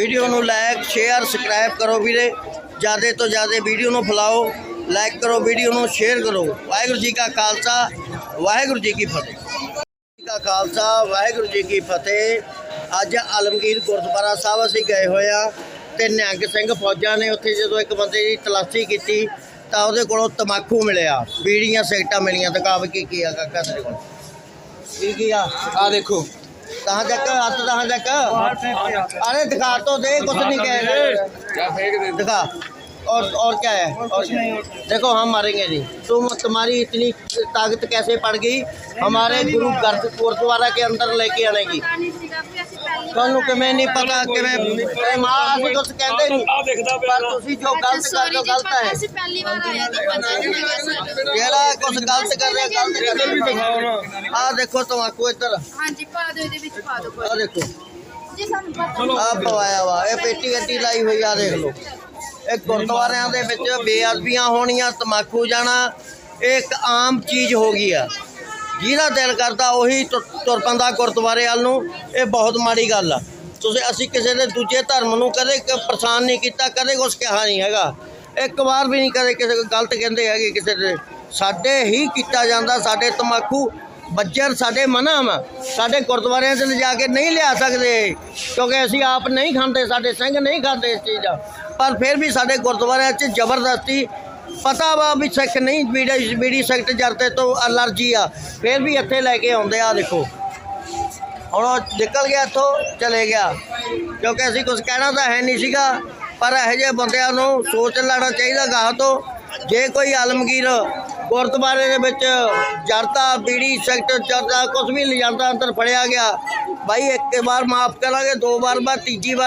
ਵੀਡੀਓ ਨੂੰ ਲਾਈਕ ਸ਼ੇਅਰ ਸਬਸਕ੍ਰਾਈਬ ਕਰੋ ਵੀਰੇ। ਜ਼ਿਆਦਾ ਤੋਂ ਜ਼ਿਆਦਾ ਵੀਡੀਓ ਨੂੰ ਫਲਾਓ ਲਾਈਕ ਕਰੋ, ਵੀਡੀਓ ਨੂੰ ਸ਼ੇਅਰ ਕਰੋ। ਵਾਹਿਗੁਰੂ ਜੀ ਕਾ ਖਾਲਸਾ, ਵਾਹਿਗੁਰੂ ਜੀ ਕੀ ਫਤਿਹ। ਜੀ ਕਾ ਖਾਲਸਾ, ਵਾਹਿਗੁਰੂ ਜੀ ਕੀ ਫਤਿਹ। ਅੱਜ ਆਲਮਗੀਰ ਗੁਰਦੁਆਰਾ ਸਾਹਿਬ ਅਸੀਂ ਗਏ ਹੋਏ ਆ ਤੇ ਨਿਹੰਗ ਸਿੰਘ ਫੌਜਾਂ ਨੇ ਉੱਥੇ ਜਦੋਂ ਇੱਕ ਬੰਦੇ ਦੀ ਤਲਾਸ਼ੀ ਕੀਤੀ ਤਾਂ ਉਹਦੇ ਕੋਲੋਂ ਤਮਾਕੂ ਮਿਲਿਆ। ਬੀੜੀਆਂ ਸਿਗਟਾਂ ਮਿਲੀਆਂ। ਦਿਖਾਵੇ ਕੀ ਕੀ ਆ ਕਾਕਾ ਤੇਰੇ ਕੋਲ। ਕੀ ਕੀ ਆ? ਆ ਦੇਖੋ। कहाँ तक हाथ कहाँ तक अरे दिखा तो दे कुछ नहीं कह रहे क्या फेंक दे दिखा और और क्या है और देखो हम मारेंगे नहीं तुम तुम्हारी इतनी ताकत कैसे पड़ गई हमारे गुरु घर गुरुद्वारा के अंदर लेके आने की ਪਤਾ ਨਹੀਂ ਸੀਗਾ ਵੀ ਅਸੀਂ ਪਹਿਲੀ ਤੁਹਾਨੂੰ ਕਿਵੇਂ ਨਹੀਂ ਪਤਾ ਕਿਵੇਂ ਇਹ ਮਾਂ ਅਸੀਂ ਕੁਝ ਕਹਿੰਦੇ ਨਹੀਂ ਪਰ ਤੁਸੀਂ ਜੋ ਗਲਤ ਕਰਦੇ ਹੋ ਗਲਤ ਹੈ ਅਸੀਂ ਪਹਿਲੀ ਵਾਰ ਆਏ ਤਾਂ ਪਤਾ ਨਹੀਂ ਹੈਗਾ ਸਾਨੂੰ ਜਿਹੜਾ ਕੁਝ ਗਲਤ ਕਰ ਰਿਹਾ ਗਲਤ ਕਰ ਰਿਹਾ ਆ ਦੇਖੋ ਤਮਾਕੂ ਇੱਧਰ ਹਾਂਜੀ ਪਾ ਦਿਓ ਇਹਦੇ ਵਿੱਚ ਪਾ ਦਿਓ ਆ ਕੋਈ ਦੇਖੋ ਜੀ ਸਾਨੂੰ ਪਤਾ ਆ ਪਵਾਇਆ ਵਾ ਇਹ ਪੇਟੀ ਗੱਡੀ ਲਾਈ ਹੋਈ ਆ ਦੇਖ ਲਓ ਇਹ ਗੁਰਦੁਆਰਿਆਂ ਦੇ ਵਿੱਚ ਬੇਅਦਬੀਆਂ ਹੋਣੀਆਂ, ਤਮਾਕੂ ਜਾਣਾ, ਇਹ ਇੱਕ ਆਮ ਚੀਜ਼ ਹੋ ਗਈ ਆ। ਜਿਹਦਾ ਦਿਲ ਕਰਦਾ ਉਹੀ ਤੁਰ ਤੁਰ ਪੈਂਦਾ ਗੁਰਦੁਆਰੇ ਵੱਲ ਨੂੰ, ਇਹ ਬਹੁਤ ਮਾੜੀ ਗੱਲ ਆ। ਤੁਸੀਂ, ਅਸੀਂ ਕਿਸੇ ਦੇ ਦੂਜੇ ਧਰਮ ਨੂੰ ਕਦੇ ਪਰੇਸ਼ਾਨ ਨਹੀਂ ਕੀਤਾ, ਕਦੇ ਕੁਛ ਕਿਹਾ ਨਹੀਂ ਹੈਗਾ। ਇੱਕ ਵਾਰ ਵੀ ਨਹੀਂ ਕਦੇ ਕਿਸੇ ਨੂੰ ਗਲਤ ਕਹਿੰਦੇ ਹੈਗੇ ਕਿਸੇ ਦੇ। ਸਾਡੇ ਹੀ ਕੀਤਾ ਜਾਂਦਾ, ਸਾਡੇ ਤਮਾਕੂ ਬੱਜਰ ਸਾਡੇ ਮਨਾ ਵਾ ਸਾਡੇ ਗੁਰਦੁਆਰਿਆਂ 'ਚ ਲਿਜਾ ਕੇ ਨਹੀਂ ਲਿਆ ਸਕਦੇ। ਕਿਉਂਕਿ ਅਸੀਂ ਆਪ ਨਹੀਂ ਖਾਂਦੇ, ਸਾਡੇ ਸਿੰਘ ਨਹੀਂ ਖਾਂਦੇ ਇਸ ਚੀਜ਼ ਦਾ। ਪਰ ਫਿਰ ਵੀ ਸਾਡੇ ਗੁਰਦੁਆਰਿਆਂ 'ਚ ਜ਼ਬਰਦਸਤੀ ਪਤਾ ਵਾ ਵੀ ਸਿੱਖ ਨਹੀਂ, ਬੀੜੀ ਬੀੜੀ ਸਿਗਰਟ ਜਰਦੇ ਤੋਂ ਅਲਰਜੀ ਆ। ਫਿਰ ਵੀ ਇੱਥੇ ਲੈ ਕੇ ਆਉਂਦੇ ਆ ਦੇਖੋ। ਹੁਣ ਉਹ ਨਿਕਲ ਗਿਆ ਇੱਥੋਂ, ਚਲੇ ਗਿਆ। ਕਿਉਂਕਿ ਅਸੀਂ ਕੁਝ ਕਹਿਣਾ ਤਾਂ ਹੈ ਨਹੀਂ ਸੀਗਾ, ਪਰ ਇਹੋ ਜਿਹੇ ਬੰਦਿਆਂ ਨੂੰ ਸੋਚ ਲੈਣਾ ਚਾਹੀਦਾ ਗਾਹ ਤੋਂ। ਜੇ ਕੋਈ ਆਲਮਗੀਰ ਗੁਰਦੁਆਰੇ ਦੇ ਵਿੱਚ ਜਰਦਾ ਬੀੜੀ ਸਿਗਰਟ ਜਰਦਾ ਕੁਝ ਵੀ ਲਿਜਾਂਦਾ ਅੰਦਰ ਫੜਿਆ ਗਿਆ ਭਾਈ ਇੱਕ ਵਾਰ ਮਾਫ ਕਰਾਂਗੇ, ਦੋ ਵਾਰ ਬਾਅਦ ਤੀਜੀ ਵਾਰ